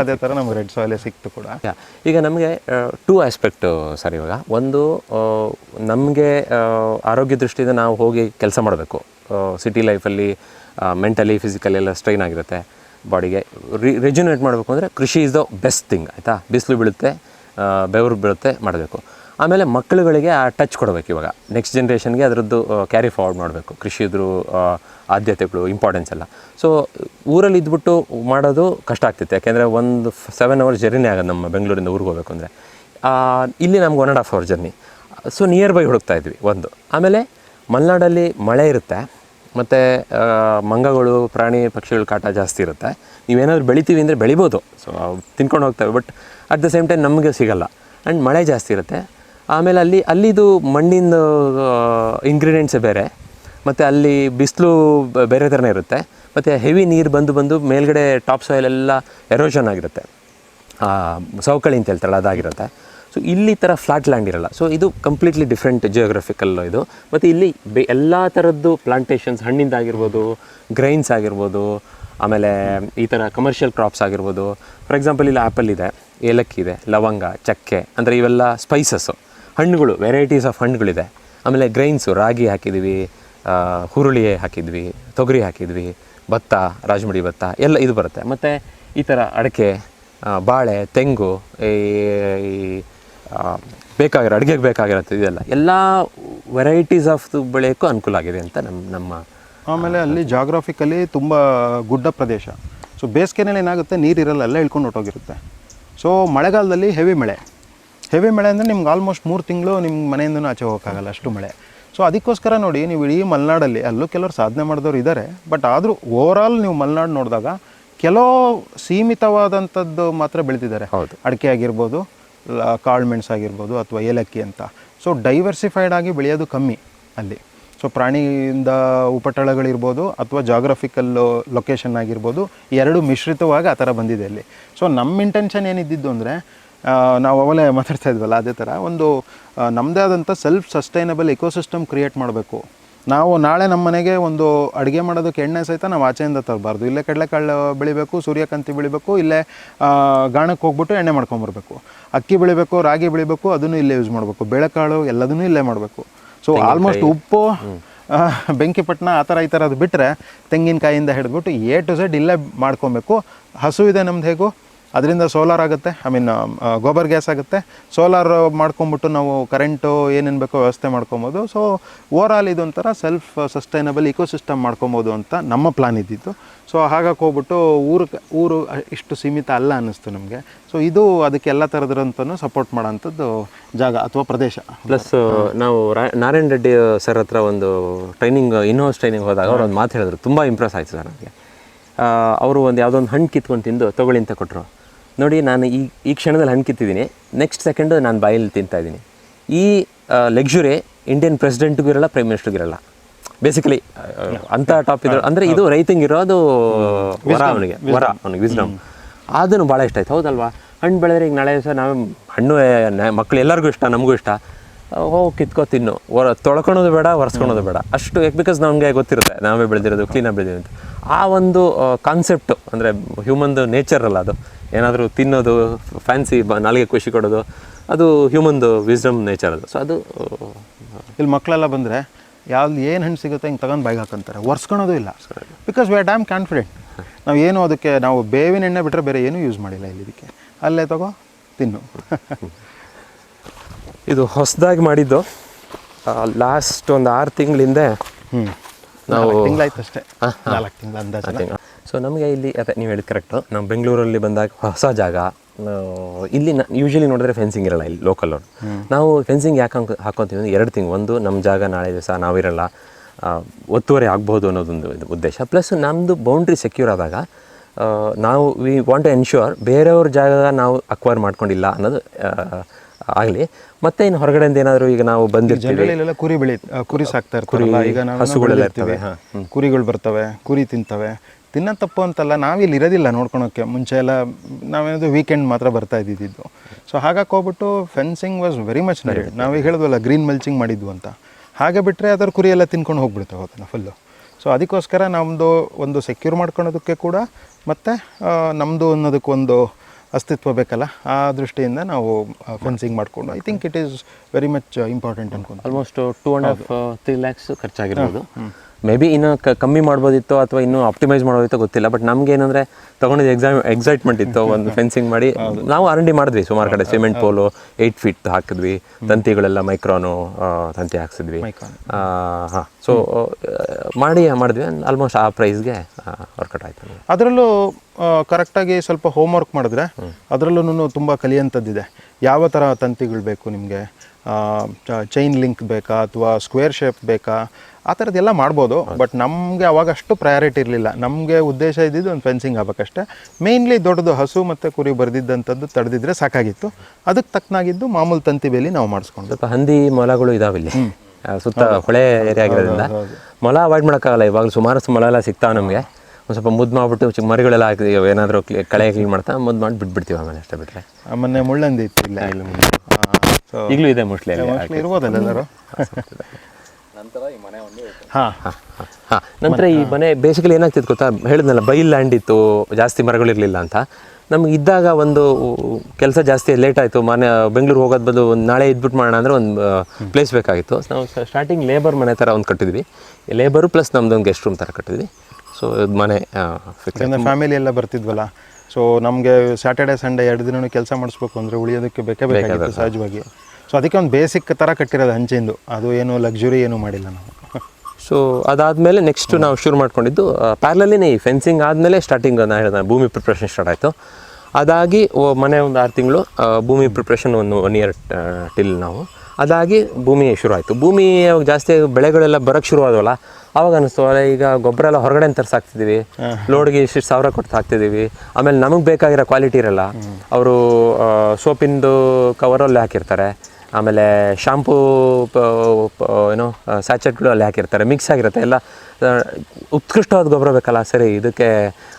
ಅದೇ, ಥರ ನಮ್ಗೆ ರೆಡ್ ಸಾಯಿಲೇ ಸಿಕ್ತು ಕೂಡ. ಈಗ ನಮಗೆ ಟೂ ಆಸ್ಪೆಕ್ಟು ಸರ್ ಇವಾಗ. ಒಂದು ನಮಗೆ ಆರೋಗ್ಯ ದೃಷ್ಟಿಯಿಂದ ನಾವು ಹೋಗಿ ಕೆಲಸ ಮಾಡಬೇಕು. ಸಿಟಿ ಲೈಫಲ್ಲಿ ಮೆಂಟಲಿ ಫಿಸಿಕಲಿ ಎಲ್ಲ ಸ್ಟ್ರೈನ್ ಆಗಿರುತ್ತೆ. ಬಾಡಿಗೆ ರಿ ರೆಜ್ಯುನೇಟ್ ಮಾಡಬೇಕು ಅಂದರೆ ಕೃಷಿ ಇಸ್ ದ ಬೆಸ್ಟ್ ಥಿಂಗ್ ಆಯಿತಾ? ಬಿಸಿಲು ಬೀಳುತ್ತೆ ಬೆವರು ಬೀಳುತ್ತೆ ಮಾಡಬೇಕು. ಆಮೇಲೆ ಮಕ್ಕಳುಗಳಿಗೆ ಆ ಟಚ್ ಕೊಡಬೇಕು ಇವಾಗ. ನೆಕ್ಸ್ಟ್ ಜನ್ರೇಷನ್ಗೆ ಅದರದ್ದು ಕ್ಯಾರಿ ಫಾರ್ವರ್ಡ್ ಮಾಡಬೇಕು. ಕೃಷಿದ್ರು ಆದ್ಯತೆಗಳು ಇಂಪಾರ್ಟೆನ್ಸ್ ಎಲ್ಲ. ಸೊ ಊರಲ್ಲಿ ಇದ್ಬಿಟ್ಟು ಮಾಡೋದು ಕಷ್ಟ ಆಗ್ತಿತ್ತು. ಯಾಕೆಂದರೆ ಒಂದು ಸೆವೆನ್ ಅವರ್ಸ್ ಜರ್ನಿ ಆಗೋದು ನಮ್ಮ ಬೆಂಗಳೂರಿಂದ ಊರಿಗೆ ಹೋಗಬೇಕು ಅಂದರೆ. ಇಲ್ಲಿ ನಮ್ಗೆ one and half hour journey so nearby ಹುಡುಕ್ತಾ ಇದ್ವಿ, ಒಂದು. ಆಮೇಲೆ ಮಲೆನಾಡಲ್ಲಿ ಮಳೆ ಇರುತ್ತೆ. ಮತ್ತು ಮಂಗಗಳು, ಪ್ರಾಣಿ, ಪಕ್ಷಿಗಳ ಕಾಟ ಜಾಸ್ತಿ ಇರುತ್ತೆ. ನೀವೇನಾದರೂ ಬೆಳಿತೀವಿ ಅಂದರೆ ಬೆಳಿಬೋದು. ಸೊ ತಿನ್ಕೊಂಡು ಹೋಗ್ತವೆ. But at the same time ನಮಗೆ ಸಿಗಲ್ಲ. ಆ್ಯಂಡ್ ಮಳೆ ಜಾಸ್ತಿ ಇರುತ್ತೆ. ಆಮೇಲೆ ಅಲ್ಲಿ, ಅಲ್ಲಿದು ಮಣ್ಣಿನ ಇಂಗ್ರೀಡಿಯೆಂಟ್ಸೇ ಬೇರೆ. ಮತ್ತು ಅಲ್ಲಿ ಬಿಸಿಲು ಬೇರೆ ಥರನೇ ಇರುತ್ತೆ. ಮತ್ತು ಹೆವಿ ನೀರು ಬಂದು ಬಂದು ಮೇಲ್ಗಡೆ ಟಾಪ್ ಸಾಯಿಲ್ ಎಲ್ಲ ಎರೋಷನ್ ಆಗಿರುತ್ತೆ. ಸವಕಳಿ ಅಂತ ಹೇಳ್ತಾರಲ್ಲ, ಅದಾಗಿರುತ್ತೆ. ಸೊ ಇಲ್ಲಿ ಥರ ಫ್ಲಾಟ್ ಲ್ಯಾಂಡ್ ಇರಲ್ಲ. ಸೊ ಇದು ಕಂಪ್ಲೀಟ್ಲಿ ಡಿಫ್ರೆಂಟ್ ಜಿಯೋಗ್ರಫಿಕಲ್ ಇದು. ಮತ್ತು ಇಲ್ಲಿ ಬೆ, ಎಲ್ಲ ಥರದ್ದು ಪ್ಲಾಂಟೇಷನ್ಸ್ ಹಣ್ಣಿಂದಾಗಿರ್ಬೋದು ಗ್ರೈನ್ಸ್ ಆಗಿರ್ಬೋದು, ಆಮೇಲೆ ಈ ಥರ ಕಮರ್ಷಿಯಲ್ ಕ್ರಾಪ್ಸ್ ಆಗಿರ್ಬೋದು. ಫಾರ್ ಎಕ್ಸಾಂಪಲ್ ಇಲ್ಲಿ ಆ್ಯಪಲ್ ಇದೆ, ಏಲಕ್ಕಿ ಇದೆ, ಲವಂಗ, ಚಕ್ಕೆ, ಅಂದರೆ ಇವೆಲ್ಲ ಸ್ಪೈಸಸ್ಸು ಹಣ್ಣುಗಳು ವೆರೈಟೀಸ್ ಆಫ್ ಹಣ್ಣುಗಳಿದೆ. ಆಮೇಲೆ ಗ್ರೈನ್ಸು ರಾಗಿ ಹಾಕಿದ್ವಿ ಹುರುಳಿ ಹಾಕಿದ್ವಿ, ತೊಗರಿ ಹಾಕಿದ್ವಿ, ಭತ್ತ, ರಾಜಮಡಿ ಭತ್ತ, ಎಲ್ಲ ಇದು ಬರುತ್ತೆ. ಮತ್ತು ಈ ಥರ ಅಡಿಕೆ ಬಾಳೆ, ತೆಂಗು, ಈ ಬೇಕಾಗಿರೋ, ಅಡುಗೆಗೆ ಬೇಕಾಗಿರುತ್ತೆ ಇದೆಲ್ಲ, ಎಲ್ಲ ವೆರೈಟೀಸ್ ಆಫ್ ಬೆಳೆಯೋಕ್ಕೂ ಅನುಕೂಲ ಆಗಿದೆ ಅಂತ ನಮ್ಮ ನಮ್ಮ ಆಮೇಲೆ ಅಲ್ಲಿ ಜಾಗ್ರಫಿಕಲಿ ತುಂಬ ಗುಡ್ಡ ಪ್ರದೇಶ. ಸೊ ಬೇಸಿಗೆನಲ್ಲಿ ಏನಾಗುತ್ತೆ? ನೀರಿರಲ್ಲ, ಎಲ್ಲ ಇಳ್ಕೊಂಡು ಹೊಟ್ಟೋಗಿರುತ್ತೆ ಸೊ ಮಳೆಗಾಲದಲ್ಲಿ ಹೆವಿ ಮಳೆ. ಹೆವಿ ಮಳೆ ಅಂದರೆ ನಿಮ್ಗೆ ಆಲ್ಮೋಸ್ಟ್ ಮೂರು ತಿಂಗಳು ನಿಮ್ಮ ಮನೆಯಿಂದನೂ ಆಚೆ ಹೋಗೋಕ್ಕಾಗಲ್ಲ ಅಷ್ಟು ಮಳೆ. ಸೊ ಅದಕ್ಕೋಸ್ಕರ ನೋಡಿ ನೀವು ಇಡೀ ಮಲೆನಾಡಲ್ಲಿ ಅಲ್ಲೂ ಕೆಲವರು ಸಾಧನೆ ಮಾಡಿದವರು ಇದ್ದಾರೆ ಬಟ್ ಆದರೂ ಓವರಾಲ್ ನೀವು ಮಲೆನಾಡು ನೋಡಿದಾಗ ಕೆಲವು ಸೀಮಿತವಾದಂಥದ್ದು ಮಾತ್ರ ಬೆಳೀತಿದ್ದಾರೆ ಹೌದು. ಅಡಿಕೆ ಆಗಿರ್ಬೋದು ಕಾಳು ಮೆಣಸು ಆಗಿರ್ಬೋದು ಅಥವಾ ಏಲಕ್ಕಿ ಅಂತ. ಸೊ ಡೈವರ್ಸಿಫೈಡ್ ಆಗಿ ಬೆಳೆಯೋದು ಕಮ್ಮಿ ಅಲ್ಲಿ. ಸೊ ಪ್ರಾಣಿಯಿಂದ ಉಪಟಳಗಳಿರ್ಬೋದು ಅಥವಾ ಜಾಗ್ರಫಿಕಲ್ ಲೊಕೇಶನ್ ಆಗಿರ್ಬೋದು ಎರಡು ಮಿಶ್ರಿತವಾಗಿ ಆ ಥರ ಬಂದಿದೆ ಅಲ್ಲಿ. ಸೊ ನಮ್ಮ ಇಂಟೆನ್ಷನ್ ಏನಿದ್ದಿದ್ದು ಅಂದರೆ ನಾವು ಅವಲೇ ಮಾತಾಡ್ತಾ ಇದ್ವಲ್ಲ ಅದೇ ಥರ ಒಂದು ನಮ್ಮದೇ ಆದಂಥ ಸೆಲ್ಫ್ ಸಸ್ಟೈನಬಲ್ ಇಕೋಸಿಸ್ಟಮ್ ಕ್ರಿಯೇಟ್ ಮಾಡಬೇಕು. ನಾವು ನಾಳೆ ನಮ್ಮ ಮನೆಗೆ ಒಂದು ಅಡುಗೆ ಮಾಡೋದಕ್ಕೆ ಎಣ್ಣೆ ಸಹಿತ ನಾವು ಆಚೆಯಿಂದ ತರಬಾರ್ದು. ಇಲ್ಲೇ ಕಡಲೆಕಾಳು ಬೆಳಿಬೇಕು ಸೂರ್ಯಕಾಂತಿ ಬೆಳಿಬೇಕು ಇಲ್ಲೇ ಗಾಣಕ್ಕೆ ಹೋಗ್ಬಿಟ್ಟು ಎಣ್ಣೆ ಮಾಡ್ಕೊಂಬರ್ಬೇಕು. ಅಕ್ಕಿ ಬೆಳಿಬೇಕು ರಾಗಿ ಬೆಳಿಬೇಕು ಅದನ್ನು ಇಲ್ಲೇ ಯೂಸ್ ಮಾಡಬೇಕು. ಬೇಳೆಕಾಳು ಎಲ್ಲದನ್ನೂ ಇಲ್ಲೇ ಮಾಡಬೇಕು. ಸೊ ಆಲ್ಮೋಸ್ಟ್ ಉಪ್ಪು ಬೆಂಕಿಪಟ್ಟಣ ಆ ಥರ ಈ ಥರ ಅದು ಬಿಟ್ಟರೆ ತೆಂಗಿನಕಾಯಿಂದ ಹಿಡಿದ್ಬಿಟ್ಟು ಎ ಟು ಝೆಡ್ ಇಲ್ಲೇ ಮಾಡ್ಕೊಬೇಕು. ಹಸು ಇದೆ ನಮ್ದು ಹೇಗೂ? ಅದರಿಂದ ಸೋಲಾರ್ ಆಗುತ್ತೆ. ಐ ಮೀನ್ ಗೋಬರ್ ಗ್ಯಾಸ್ ಆಗುತ್ತೆ. ಸೋಲಾರ್ ಮಾಡ್ಕೊಂಬಿಟ್ಟು ನಾವು ಕರೆಂಟು ಏನೇನು ಬೇಕೋ ವ್ಯವಸ್ಥೆ ಮಾಡ್ಕೊಬೋದು. ಸೊ ಓವರ್ ಆಲ್ ಇದೊಂಥರ ಸೆಲ್ಫ್ ಸಸ್ಟೈನಬಲ್ ಇಕೋಸಿಸ್ಟಮ್ ಮಾಡ್ಕೊಬೋದು ಅಂತ ನಮ್ಮ ಪ್ಲಾನ್ ಇದ್ದಿತ್ತು ಸೊ ಹಾಗಾಗಿ ಹೋಗ್ಬಿಟ್ಟು ಊರು ಊರು ಇಷ್ಟು ಸೀಮಿತ ಅಲ್ಲ ಅನ್ನಿಸ್ತು ನಮಗೆ. ಸೊ ಇದು ಅದಕ್ಕೆ ಎಲ್ಲ ಥರದ್ರಂತೂ ಸಪೋರ್ಟ್ ಮಾಡೋಂಥದ್ದು ಜಾಗ ಅಥವಾ ಪ್ರದೇಶ. ಪ್ಲಸ್ ನಾವು ನಾರಾಯಣ ನಾರಾಯಣ್ ರೆಡ್ಡಿ ಸರ್ ಹತ್ರ ಒಂದು ಟ್ರೈನಿಂಗ್ ಇನ್ನೋಸ್ ಟ್ರೈನಿಂಗ್ ಹೋದಾಗ ಅವ್ರು ಒಂದು ಮಾತು ಹೇಳಿದ್ರು. ತುಂಬ ಇಂಪ್ರೆಸ್ ಆಯಿತು ಸರ್ ನನಗೆ. ಅವರು ಒಂದು ಯಾವುದೋ ಒಂದು ಹಣ್ಣು ಕಿತ್ಕೊಂಡು ತಿಂದು ತಗೊಳ್ಳಿ ಅಂತ ಕೊಟ್ಟರು ನೋಡಿ ನಾನು ಈ ಈ ಕ್ಷಣದಲ್ಲಿ ಹಣ್ಣು ಕಿತ್ತಿದ್ದೀನಿ ನೆಕ್ಸ್ಟ್ ಸೆಕೆಂಡ್ ನಾನು ಬಾಯಲ್ಲಿ ತಿಂತಾ ಇದ್ದೀನಿ. ಈ ಲೆಕ್ಸುರಿ ಇಂಡಿಯನ್ ಪ್ರೆಸಿಡೆಂಟ್ಗೂ ಇರಲ್ಲ ಪ್ರೈಮ್ ಮಿನಿಸ್ಟರ್ಗೂ ಇರಲ್ಲ. ಬೇಸಿಕಲಿ ಅಂಥ ಟಾಪ್ ಇದ್ರು. ಅಂದರೆ ಇದು ರೈತಂಗಿರೋದು ವರ ಅವನಿಗೆ. ವರ ಅವನಿಗೆ ವಿಸ್ಡಮ್ ಅದನ್ನು ಭಾಳ ಇಷ್ಟ ಆಯ್ತು. ಹೌದಲ್ವಾ? ಹಣ್ಣು ಬೆಳೆದ್ರೆ ಈಗ ನಾಳೆ ದಿವಸ ನಾವು ಹಣ್ಣು ಮಕ್ಕಳು ಎಲ್ಲರಿಗೂ ಇಷ್ಟ ನಮಗೂ ಇಷ್ಟ. ಓ ಕಿತ್ಕೋ ತಿನ್ನು. ಹೊರ ತೊಳ್ಕೊಳೋದು ಬೇಡ ಒರೆಸ್ಕೊಳೋದು ಬೇಡ. ಅಷ್ಟು ಯಾಕೆ? ಬಿಕಾಸ್ ನಮಗೆ ಗೊತ್ತಿರುತ್ತೆ. ನಾವೇ ಬೆಳೆದಿರೋದು ಕ್ಲೀನಾಗಿ ಬೆಳೆದಿರೋದು ಆ ಒಂದು ಕಾನ್ಸೆಪ್ಟು ಅಂದರೆ ಹ್ಯೂಮನ್ದು ನೇಚರ್ ಅಲ್ಲ ಅದು. ಏನಾದರೂ ತಿನ್ನೋದು ಫ್ಯಾನ್ಸಿ ಬ ನಾಲಿಗೆ ಖುಷಿ ಕೊಡೋದು ಅದು ಹ್ಯೂಮನ್ದು ವಿಸ್ಡಮ್ ನೇಚರ್ ಅದು. ಸೊ ಅದು ಇಲ್ಲಿ ಮಕ್ಕಳೆಲ್ಲ ಬಂದರೆ ಯಾವ್ದು ಏನು ಹೆಣ್ಣು ಸಿಗುತ್ತೆ ಹಿಂಗೆ ತಗೊಂಡು ಬೈಗೆ ಹಾಕಂತಾರೆ. ಒರ್ಸ್ಕೊಳೋದು ಇಲ್ಲ. Because we are damn confident ನಾವು ಏನು ಅದಕ್ಕೆ ನಾವು ಬೇವಿನ ಎಣ್ಣೆ ಬಿಟ್ಟರೆ ಬೇರೆ ಏನೂ ಯೂಸ್ ಮಾಡಿಲ್ಲ ಇಲ್ಲಿ ಇದಕ್ಕೆ. ಅಲ್ಲೇ ತಗೋ ತಿನ್ನು. ಇದು ಹೊಸದಾಗಿ ಮಾಡಿದ್ದು ಲಾಸ್ಟ್ ಒಂದು ಆರು ತಿಂಗಳಿಂದ ಹ್ಞೂ ನಾವು ತಿಂಗಳಾಯ್ತು ಅಷ್ಟೇ. ನಾಲ್ಕು ತಿಂಗಳ ಅಂದಾಜು ಸೊ ನಮಗೆ ಇಲ್ಲಿ ಅದೇ ನೀವು ಹೇಳಿದ ಕರೆಕ್ಟು ನಾವು ಬೆಂಗಳೂರಲ್ಲಿ ಬಂದಾಗ ಹೊಸ ಜಾಗ ಇಲ್ಲಿ ಯೂಶಲಿ ನೋಡಿದ್ರೆ ಫೆನ್ಸಿಂಗ್ ಇರಲ್ಲ ಇಲ್ಲಿ ಲೋಕಲ್ ಅವ್ರು ನಾವು ಫೆನ್ಸಿಂಗ್ ಯಾಕೆ ಹಾಕೊ ಹಾಕೊತೀವಿ ಅಂದ್ರೆ ಎರಡು ತಿಂಗ್ ಒಂದು ನಮ್ಮ ಜಾಗ ನಾಳೆ ದಿವಸ ನಾವಿರಲ್ಲ ಒತ್ತುವರಿ ಆಗ್ಬೋದು ಅನ್ನೋದೊಂದು ಇದು ಉದ್ದೇಶ. ಪ್ಲಸ್ ನಮ್ಮದು ಬೌಂಡ್ರಿ ಸೆಕ್ಯೂರ್ ಆದಾಗ ನಾವು ವಿ ವಾಂಟ್ ಟು ಎನ್ಶೂರ್ ಬೇರೆಯವ್ರ ಜಾಗ ನಾವು ಅಕ್ವೈರ್ ಮಾಡ್ಕೊಂಡಿಲ್ಲ ಅನ್ನೋದು ಆಗಲಿ. ಮತ್ತೆ ಇನ್ನು ಹೊರಗಡೆಯಿಂದ ಏನಾದರೂ ಈಗ ನಾವು ಬಂದಿರ್ತೀವಿ? ಕುರಿ ಬೆಳಿ ಕುರಿ ಸಾಕ್ತಾ ಇರ್ತಾರಲ್ಲ ಈಗ ನಾವು ಹಸುಗಳೆಲ್ಲ ಇರ್ತವೆ ಕುರಿಗಳು ಬರ್ತವೆ ಕುರಿ ತಿಂತವೆ. ತಿನ್ನೋ ತಪ್ಪು ಅಂತಲ್ಲ ನಾವಿಲ್ಲಿ ಇರೋದಿಲ್ಲ ನೋಡ್ಕೊಳೋಕ್ಕೆ. ಮುಂಚೆ ಎಲ್ಲ ನಾವೇನಾದ್ರು ವೀಕೆಂಡ್ ಮಾತ್ರ ಬರ್ತಾ ಇದ್ದಿದ್ದು. ಸೊ ಹಾಗಾಗಿ ಹೋಗ್ಬಿಟ್ಟು fencing was very much needed ನಾವೀಗ ಹೇಳಿದ್ವಲ್ಲ ಗ್ರೀನ್ ಮಲ್ಚಿಂಗ್ ಮಾಡಿದ್ವು ಅಂತ. ಹಾಗೆ ಬಿಟ್ಟರೆ ಅದರ ಕುರಿ ಎಲ್ಲ ತಿನ್ಕೊಂಡು ಹೋಗ್ಬಿಡ್ತಾವೆ ಅದನ್ನು ಫುಲ್ಲು ಸೊ ಅದಕ್ಕೋಸ್ಕರ ನಮ್ಮದು ಒಂದು ಸೆಕ್ಯೂರ್ ಮಾಡ್ಕೊಳೋದಕ್ಕೆ ಕೂಡ ಮತ್ತು ನಮ್ಮದು ಅನ್ನೋದಕ್ಕೆ ಒಂದು ಅಸ್ತಿತ್ವ ಬೇಕಲ್ಲ? ಆ ದೃಷ್ಟಿಯಿಂದ ನಾವು ಫೆನ್ಸಿಂಗ್ ಮಾಡಿಕೊಂಡು I think it is very much important ಅನ್ಕೊಂಡು almost two and half three lakhs ಖರ್ಚಾಗಿರ್ಬೋದು. Maybe ಇನ್ನೂ ಕಮ್ಮಿ ಮಾಡ್ಬೋದಿತ್ತು ಅಥವಾ ಇನ್ನೂ ಆಪ್ಟಿಮೈಸ್ ಮಾಡೋದಿತ್ತು ಗೊತ್ತಿಲ್ಲ ಬಟ್ ನಮ್ಗೆ ಏನಂದರೆ ತೊಗೊಂಡಿದ್ದು ಎಕ್ಸಾಮ್ ಎಕ್ಸೈಟ್ಮೆಂಟ್ ಇತ್ತು ಒಂದು ಫೆನ್ಸಿಂಗ್ ಮಾಡಿ. ನಾವು ಆರ್ ಡಿ ಮಾಡಿದ್ವಿ ಸುಮಾರು ಕಡೆ. ಸಿಮೆಂಟ್ ಪೋಲು ಏಯ್ಟ್ ಫೀಟ್ ಹಾಕಿದ್ವಿ. ತಂತಿಗಳೆಲ್ಲ ಮೈಕ್ರೋನು ತಂತಿ ಹಾಕ್ಸಿದ್ವಿ. ಹಾಂ. ಸೊ ಮಾಡಿ ಮಾಡಿದ್ವಿ. ಆಲ್ಮೋಸ್ಟ್ ಆ ಪ್ರೈಸ್ಗೆ ವರ್ಕೌಟ್ ಆಯಿತು ಅದರಲ್ಲೂ ಕರೆಕ್ಟಾಗಿ ಸ್ವಲ್ಪ ಹೋಮ್ ವರ್ಕ್ ಮಾಡಿದ್ರೆ ಅದರಲ್ಲೂ ತುಂಬ ಕಲಿಯಂಥದ್ದಿದೆ. ಯಾವ ಥರ ತಂತಿಗಳು ಬೇಕು ನಿಮಗೆ? ಚೈನ್ ಲಿಂಕ್ ಬೇಕಾ ಅಥವಾ ಸ್ಕ್ವೇರ್ ಶೇಪ್ ಬೇಕಾ? ಆ ಥರದ್ದೆಲ್ಲ ಮಾಡ್ಬೋದು. ಬಟ್ ನಮಗೆ ಅವಾಗ ಅಷ್ಟು ಪ್ರಯಾರಿಟಿ ಇರಲಿಲ್ಲ. ನಮಗೆ ಉದ್ದೇಶ ಇದ್ದಿದ್ದು ಒಂದು ಫೆನ್ಸಿಂಗ್ ಆಗ್ಬೇಕಷ್ಟೇ. ಮೇಯ್ನ್ಲಿ ದೊಡ್ಡದು ಹಸು ಮತ್ತು ಕುರಿ ಬರೆದಿದ್ದಂಥದ್ದು ತಡೆದಿದ್ರೆ ಸಾಕಾಗಿತ್ತು. ಅದಕ್ಕೆ ತಕ್ಕನಾಗಿದ್ದು ಮಾಮೂಲು ತಂತಿ ಬೇಲಿ ನಾವು ಮಾಡಿಸ್ಕೊಂಡು ಸ್ವಲ್ಪ ಹಂದಿ ಮೊಲಗಳು ಇದಾವೆ ಇಲ್ಲಿ. ಸುತ್ತ ಹೊಳೆ ಏರಿಯಾ ಆಗಿರೋದ್ರಿಂದ ಮೊಲ ಅವಾಯ್ಡ್ ಮಾಡೋಕ್ಕಾಗಲ್ಲ ಇವಾಗ ಸುಮಾರು ಮೊಲ ಎಲ್ಲ ಸಿಗ್ತಾವೆ ನಮಗೆ. ಒಂದು ಸ್ವಲ್ಪ ಮುದ್ದು ಮಾಡಿಬಿಟ್ಟು ಚಿಕ್ಕ ಮರಿಗಳೆಲ್ಲ ಹಾಕಿ ಏನಾದರೂ ಕಳೆ ಕ್ಲೀನ್ ಮಾಡ್ತಾ ಮುದ್ದು ಮಾಡಿ ಬಿಟ್ಬಿಡ್ತೀವಿ ಆಮೇಲೆ ಅಷ್ಟೇ ಬಿಟ್ಟರೆ ಆ, ಮೊನ್ನೆ ಮುಳ್ಳಂದಿ ಇತ್ತು ಇಲ್ಲ ಸೊ ಈಗಲೂ ಇದೆ ಮುಸ್ಲಿ ಇರ್ಬೋದಲ್ಲ ಎಲ್ಲರೂ? ನಂತರ ಈ ಮನೆ ಒಂದು ಹಾಂ ಹಾಂ. ನಂತರ ಈ ಮನೆ ಬೇಸಿಕಲಿ ಏನಾಗ್ತಿತ್ತು ಗೊತ್ತಾ? ಹೇಳಿದ್ನಲ್ಲ ಬೈಲ್ ಲ್ಯಾಂಡ್ ಇತ್ತು ಜಾಸ್ತಿ ಮರಗಳಿರಲಿಲ್ಲ ಅಂತ. ನಮ್ಗೆ ಇದ್ದಾಗ ಒಂದು ಕೆಲಸ ಜಾಸ್ತಿ ಲೇಟ್ ಆಯಿತು. ಮನೆ ಬೆಂಗಳೂರು ಹೋಗೋದು ಬದಲು ಒಂದು ನಾಳೆ ಇದ್ಬಿಟ್ಟು ಮಾಡೋಣ ಅಂದರೆ ಒಂದು ಪ್ಲೇಸ್ ಬೇಕಾಗಿತ್ತು. ನಾವು ಸ್ಟಾರ್ಟಿಂಗ್ ಲೇಬರ್ ಮನೆ ಥರ ಒಂದು ಕಟ್ಟಿದ್ವಿ. ಲೇಬರು ಪ್ಲಸ್ ನಮ್ದು ಒಂದು ಗೆಸ್ಟ್ ರೂಮ್ ಥರ ಕಟ್ಟಿದ್ವಿ ಸೊ ಮನೆ ಫ್ಯಾಮಿಲಿ ಎಲ್ಲ ಬರ್ತಿದ್ವಲ್ಲ. ಸೊ ನಮಗೆ ಸ್ಯಾಟರ್ಡೆ ಸಂಡೇ ಎರಡು ದಿನ ಕೆಲಸ ಮಾಡಿಸ್ಬೇಕು ಅಂದರೆ ಉಳಿಯೋದಕ್ಕೆ ಬೇಕೇ ಬೇಕಾಗಿತ್ತು ಸಹಜವಾಗಿ. ಸೊ ಅದಕ್ಕೆ ಒಂದು ಬೇಸಿಕ್ ಥರ ಕಟ್ಟಿರೋದು ಹಂಚಿಂದು ಅದು ಏನು ಲಕ್ಸುರಿ ಏನೂ ಮಾಡಿಲ್ಲ ನಾವು. ಸೊ ಅದಾದಮೇಲೆ ನೆಕ್ಸ್ಟ್ ನಾವು ಶುರು ಮಾಡ್ಕೊಂಡಿದ್ದು ಪ್ಯಾರ್ಲಲ್ಲಿನೇ ಈ ಫೆನ್ಸಿಂಗ್ ಆದಮೇಲೆ ಸ್ಟಾರ್ಟಿಂಗ್ ನಾನು ಹೇಳಿದ ಭೂಮಿ ಪ್ರಿಪ್ರೇಷನ್ ಸ್ಟಾರ್ಟ್ ಆಯಿತು. ಅದಾಗಿ ಓ- ಮನೆ ಒಂದು ಆರು ತಿಂಗಳು ಭೂಮಿ ಪ್ರಿಪ್ರೇಷನ್ ಒಂದು ಒನ್ ಇಯರ್ ಟಿಲ್ ನಾವು. ಅದಾಗಿ ಭೂಮಿ ಶುರು ಆಯಿತು. ಭೂಮಿ ಜಾಸ್ತಿ ಬೆಳೆಗಳೆಲ್ಲ ಬರೋಕ್ಕೆ ಶುರು ಆದವಲ್ಲ ಅವಾಗ ಅನಿಸ್ತು ಅಲ್ಲ ಈಗ ಗೊಬ್ಬರ ಎಲ್ಲ ಹೊರಗಡೆ ತರಿಸಾಕ್ತಿದ್ದೀವಿ ಲೋಡ್ಗೆ ಇಷ್ಟಿಷ್ಟು ಸಾವಿರ ಕೊಟ್ಟು ಹಾಕ್ತಿದ್ದೀವಿ ಆಮೇಲೆ ನಮಗೆ ಬೇಕಾಗಿರೋ ಕ್ವಾಲಿಟಿ ಇರಲ್ಲ. ಅವರು ಸೋಪಿಂದು ಕವರಲ್ಲಿ ಹಾಕಿರ್ತಾರೆ. ಆಮೇಲೆ ಶಾಂಪೂ ಏನೋ ಸ್ಯಾಚೆಟ್ಗಳು ಅಲ್ಲಿ ಹಾಕಿರ್ತಾರೆ ಮಿಕ್ಸ್ ಆಗಿರುತ್ತೆ. ಎಲ್ಲ ಉತ್ಕೃಷ್ಟವಾದ ಗೊಬ್ಬರ ಬೇಕಲ್ಲ ಸರಿ ಇದಕ್ಕೆ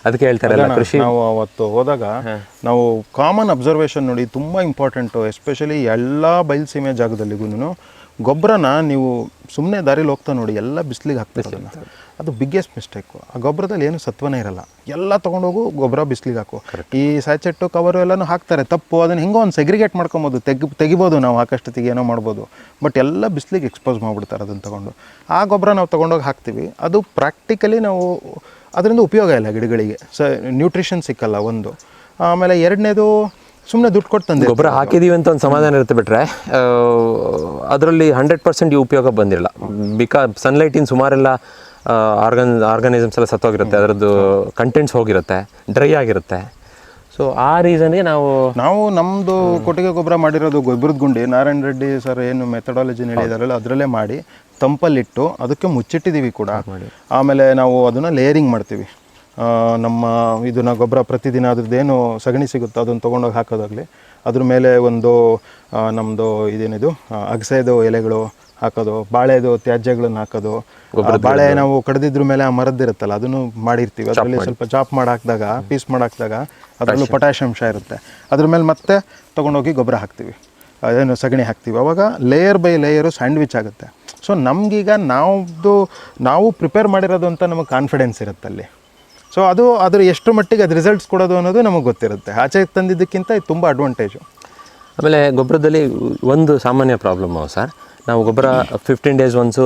ಅದಕ್ಕೆ ಹೇಳ್ತಾರೆ ಕೃಷಿ. ನಾವು ಅವತ್ತು ಹೋದಾಗ ನಾವು ಕಾಮನ್ ಅಬ್ಸರ್ವೇಷನ್ ನೋಡಿ ತುಂಬ ಇಂಪಾರ್ಟೆಂಟು ಎಸ್ಪೆಷಲಿ ಎಲ್ಲ ಬಯಲುಸೀಮೆ ಜಾಗದಲ್ಲಿಗೂ ಗೊಬ್ಬರನ ನೀವು ಸುಮ್ಮನೆ ದಾರಿಲಿ ಹೋಗ್ತಾ ನೋಡಿ ಎಲ್ಲ ಬಿಸಿಲಿಗೆ ಹಾಕ್ತಾರೆ ಅದು ಬಿಗ್ಗೆಸ್ಟ್ ಮಿಸ್ಟೇಕು ಆ ಗೊಬ್ಬರದಲ್ಲಿ ಏನು ಸತ್ವನೇ ಇರಲ್ಲ. ಎಲ್ಲ ತೊಗೊಂಡೋಗು ಗೊಬ್ಬರ ಬಿಸಿಲಿಗೆ ಹಾಕು. ಈ ಸ್ಯಾಚೆಟ್ಟು ಕವರು ಎಲ್ಲನೂ ಹಾಕ್ತಾರೆ. ತಪ್ಪು ಅದನ್ನು ಹೆಂಗೋ ಒಂದು ಸೆಗ್ರಿಗೇಟ್ ಮಾಡ್ಕೊಬೋದು. ತೆಗಿ ತೆಗಿಬೋದು ನಾವು ಹಾಕಷ್ಟೊತ್ತಿಗೆ ಏನೋ ಮಾಡ್ಬೋದು. ಬಟ್ ಎಲ್ಲ ಬಿಸಿಲಿಗೆ ಎಕ್ಸ್ಪೋಸ್ ಮಾಡಿಬಿಡ್ತಾರೆ ಅದನ್ನು ತೊಗೊಂಡು. ಆ ಗೊಬ್ಬರ ನಾವು ತೊಗೊಂಡೋಗಿ ಹಾಕ್ತೀವಿ. ಅದು ಪ್ರಾಕ್ಟಿಕಲಿ ನಾವು ಅದರಿಂದ ಉಪಯೋಗ ಇಲ್ಲ ಗಿಡಗಳಿಗೆ. ಸ ನ್ಯೂಟ್ರಿಷನ್ ಸಿಕ್ಕಲ್ಲ ಒಂದು. ಆಮೇಲೆ ಎರಡನೇದು ಸುಮ್ಮನೆ ದುಡ್ಡು ಕೊಟ್ಟು ತಂದೆ ಗೊಬ್ಬರ ಹಾಕಿದೀವಿ ಅಂತ ಒಂದು ಸಮಾಧಾನ ಇರುತ್ತೆ ಬಿಟ್ರೆ ಅದರಲ್ಲಿ ಹಂಡ್ರೆಡ್ ಪರ್ಸೆಂಟ್ ಈ ಉಪಯೋಗ ಬಂದಿರಲ್ಲ. ಬಿಕಾ ಸನ್ಲೈಟಿನ ಸುಮಾರೆಲ್ಲ ಆರ್ಗನ್ ಆರ್ಗನಿಸಮ್ಸ್ ಎಲ್ಲ ಸತ್ತೋಗಿರುತ್ತೆ. ಅದರದ್ದು ಕಂಟೆಂಟ್ಸ್ ಹೋಗಿರುತ್ತೆ ಡ್ರೈ ಆಗಿರುತ್ತೆ. ಸೊ ಆ ರೀಸನ್ಗೆ ನಾವು ನಾವು ನಮ್ಮದು ಕೊಟ್ಟಿಗೆ ಗೊಬ್ಬರ ಮಾಡಿರೋದು ಗೊಬ್ಬರದ ಗುಂಡಿ. ನಾರಾಯಣ ರೆಡ್ಡಿ ಸರ್ ಏನು ಮೆಥಡಾಲಜಿನ ಹೇಳಿದಾರಲ್ಲ ಅದರಲ್ಲೇ ಮಾಡಿ ತಂಪಲ್ಲಿಟ್ಟು ಅದಕ್ಕೆ ಮುಚ್ಚಿಟ್ಟಿದ್ದೀವಿ ಕೂಡ. ಆಮೇಲೆ ನಾವು ಅದನ್ನು ಲೇಯರಿಂಗ್ ಮಾಡ್ತೀವಿ. ನಮ್ಮ ಇದನ್ನ ಗೊಬ್ಬರ ಪ್ರತಿದಿನ ಅದ್ರದ್ದು ಏನು ಸಗಣಿ ಸಿಗುತ್ತೋ ಅದನ್ನು ತೊಗೊಂಡೋಗಿ ಹಾಕೋದಾಗಲಿ ಅದ್ರ ಮೇಲೆ ಒಂದು ನಮ್ಮದು ಇದೇನಿದು ಅಗಸೆದು ಎಲೆಗಳು ಹಾಕೋದು ಬಾಳೆದು ತ್ಯಾಜ್ಯಗಳನ್ನು ಹಾಕೋದು ಬಾಳೆ ನಾವು ಕಡ್ದಿದ್ರ ಮೇಲೆ ಆ ಮರದ್ದಿರುತ್ತಲ್ಲ ಅದನ್ನು ಮಾಡಿರ್ತೀವಿ. ಅದರಲ್ಲಿ ಸ್ವಲ್ಪ ಚಾಪ್ ಮಾಡಿ ಹಾಕಿದಾಗ ಪೀಸ್ ಮಾಡಿ ಹಾಕಿದಾಗ ಅದರಲ್ಲೂ ಪೊಟ್ಯಾಷ್ ಅಂಶ ಇರುತ್ತೆ. ಅದ್ರ ಮೇಲೆ ಮತ್ತೆ ತೊಗೊಂಡೋಗಿ ಗೊಬ್ಬರ ಹಾಕ್ತೀವಿ. ಅದೇನು ಸಗಣಿ ಹಾಕ್ತೀವಿ. ಅವಾಗ ಲೇಯರ್ ಬೈ ಲೇಯರು ಸ್ಯಾಂಡ್ವಿಚ್ ಆಗುತ್ತೆ. ಸೊ ನಮಗೀಗ ನಾವ್ದು ನಾವು ಪ್ರಿಪೇರ್ ಮಾಡಿರೋದು ಅಂತ ನಮಗೆ ಕಾನ್ಫಿಡೆನ್ಸ್ ಇರುತ್ತೆ ಅಲ್ಲಿ ಸೊ ಅದು, ಅದರ ಎಷ್ಟು ಮಟ್ಟಿಗೆ ಅದು ರಿಸಲ್ಟ್ಸ್ ಕೊಡೋದು ಅನ್ನೋದು ನಮಗೆ ಗೊತ್ತಿರುತ್ತೆ. ಆಚೆ ತಂದಿದ್ದಕ್ಕಿಂತ ಇದು ತುಂಬ ಅಡ್ವಾಂಟೇಜು ಆಮೇಲೆ ಗೊಬ್ಬರದಲ್ಲಿ ಒಂದು ಸಾಮಾನ್ಯ ಪ್ರಾಬ್ಲಮ್ಮು ಸರ್ ನಾವು ಗೊಬ್ಬರ ಫಿಫ್ಟೀನ್ ಡೇಸ್ ಒನ್ಸು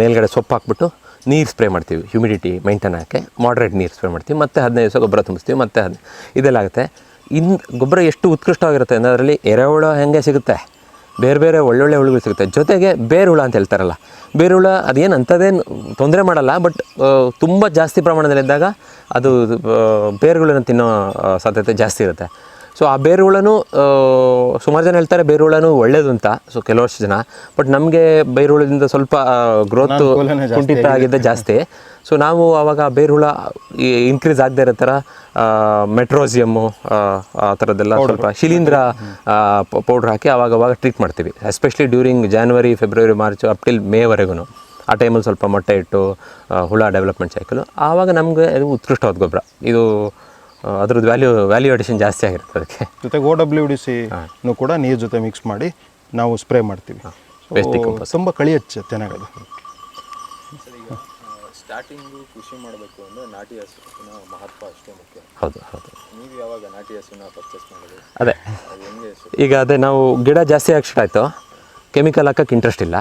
ಮೇಲ್ಗಡೆ ಸೊಪ್ಪು ಹಾಕ್ಬಿಟ್ಟು ನೀರು ಸ್ಪ್ರೇ ಮಾಡ್ತೀವಿ. ಹ್ಯುಮಿಡಿಟಿ ಮೈಂಟೈನ್ ಹಾಕಿ ಮಾಡ್ರೇಟ್ ನೀರು ಸ್ಪ್ರೇ ಮಾಡ್ತೀವಿ. ಮತ್ತೆ ಹದಿನೈದು ದಿವಸ ಗೊಬ್ಬರ ತುಂಬಿಸ್ತೀವಿ. ಮತ್ತೆ ಅದು ಇದೆಲ್ಲ ಆಗುತ್ತೆ. ಇನ್ನು ಗೊಬ್ಬರ ಎಷ್ಟು ಉತ್ಕೃಷ್ಟವಾಗಿರುತ್ತೆ ಅಂದರೆ ಅದರಲ್ಲಿ ಎರೆಹುಳ ಹೆಂಗೆ ಸಿಗುತ್ತೆ? ಬೇರೆ ಬೇರೆ ಒಳ್ಳೊಳ್ಳೆ ಹುಳುಗಳು ಸಿಗುತ್ತೆ. ಜೊತೆಗೆ ಬೇರು ಹುಳ ಅಂತ ಹೇಳ್ತಾರಲ್ಲ, ಬೇರು ಹುಳ ಅದೇನು ಅಂಥದ್ದೇನು ತೊಂದರೆ ಮಾಡಲ್ಲ ಬಟ್ ತುಂಬ ಜಾಸ್ತಿ ಪ್ರಮಾಣದಲ್ಲಿದ್ದಾಗ ಅದು ಬೇರುಗಳನ್ನು ತಿನ್ನೋ ಸಾಧ್ಯತೆ ಜಾಸ್ತಿ ಇರುತ್ತೆ. ಸೊ ಆ ಬೇರುಗಳನ್ನು ಸುಮಾರು ಜನ ಹೇಳ್ತಾರೆ ಬೇರುಗಳನ್ನು ಒಳ್ಳೇದು ಅಂತ. ಸೊ ವರ್ಷ ಜನ. ಬಟ್ ನಮಗೆ ಬೇರುಳದಿಂದ ಸ್ವಲ್ಪ ಗ್ರೋತ್ ಕುಂಠಿತ ಆಗಿದ್ದೆ ಜಾಸ್ತಿ. ಸೊ ನಾವು ಆವಾಗ ಬೇರುಳ ಇನ್ಕ್ರೀಸ್ ಆಗದೆ ಇರೋ ಥರ ಮೆಟ್ರೋಸಿಯಮ್ಮು ಆ ಥರದ್ದೆಲ್ಲ ಸ್ವಲ್ಪ ಶಿಲೀಂಧ್ರ ಪೌಡ್ರ್ ಹಾಕಿ ಆವಾಗ ಅವಾಗ ಟ್ರೀಟ್ ಮಾಡ್ತೀವಿ. Especially during January February March up till ಮೇವರೆಗೂ ಆ ಟೈಮಲ್ಲಿ ಸ್ವಲ್ಪ ಮೊಟ್ಟೆ ಇಟ್ಟು ಹುಳ ಡೆವಲಪ್ಮೆಂಟ್ ಸೈಕಲು ಆವಾಗ ನಮಗೆ ಅದು ಉತ್ಕೃಷ್ಟವಾದ ಗೊಬ್ಬರ. ಇದು ಅದ್ರದ್ದು ವ್ಯಾಲ್ಯೂ ವ್ಯಾಲ್ಯೂ ಅಡಿಷನ್ ಜಾಸ್ತಿ ಆಗಿರುತ್ತೆ ಅದಕ್ಕೆ. ಜೊತೆಗೆ ಓ ಡಬ್ಲ್ಯೂ ಡಿ ಸಿ ಕೂಡ ನೀರು ಜೊತೆ ಮಿಕ್ಸ್ ಮಾಡಿ ನಾವು ಸ್ಪ್ರೇ ಮಾಡ್ತೀವಿ. ತುಂಬ ಕಳಿ ತುಂಬ ಕಳಿಯುತ್ತೆ ಚೆನ್ನಾಗದು ಸ್ಟಾರ್ಟಿಂಗು ಕೃಷಿ ಮಾಡಬೇಕು ಅಂದರೆ ನಾಟಿ ಹಸುವಿನ ಮಹತ್ವ ಅಷ್ಟೇ ಮುಖ್ಯ. ಹೌದು ಹೌದು. ನೀವು ಯಾವಾಗ ನಾಟಿ ಹಸುವಿನ ಪರ್ಚೇಸ್ ಮಾಡಿದ್ರಿ? ಅದೇ. ಈಗ ಅದೇ ನಾವು ಗಿಡ ಜಾಸ್ತಿ ಆಗಿ ಆಯಿತು ಕೆಮಿಕಲ್ ಹಾಕಕ್ಕೆ ಇಂಟ್ರೆಸ್ಟ್ ಇಲ್ಲ.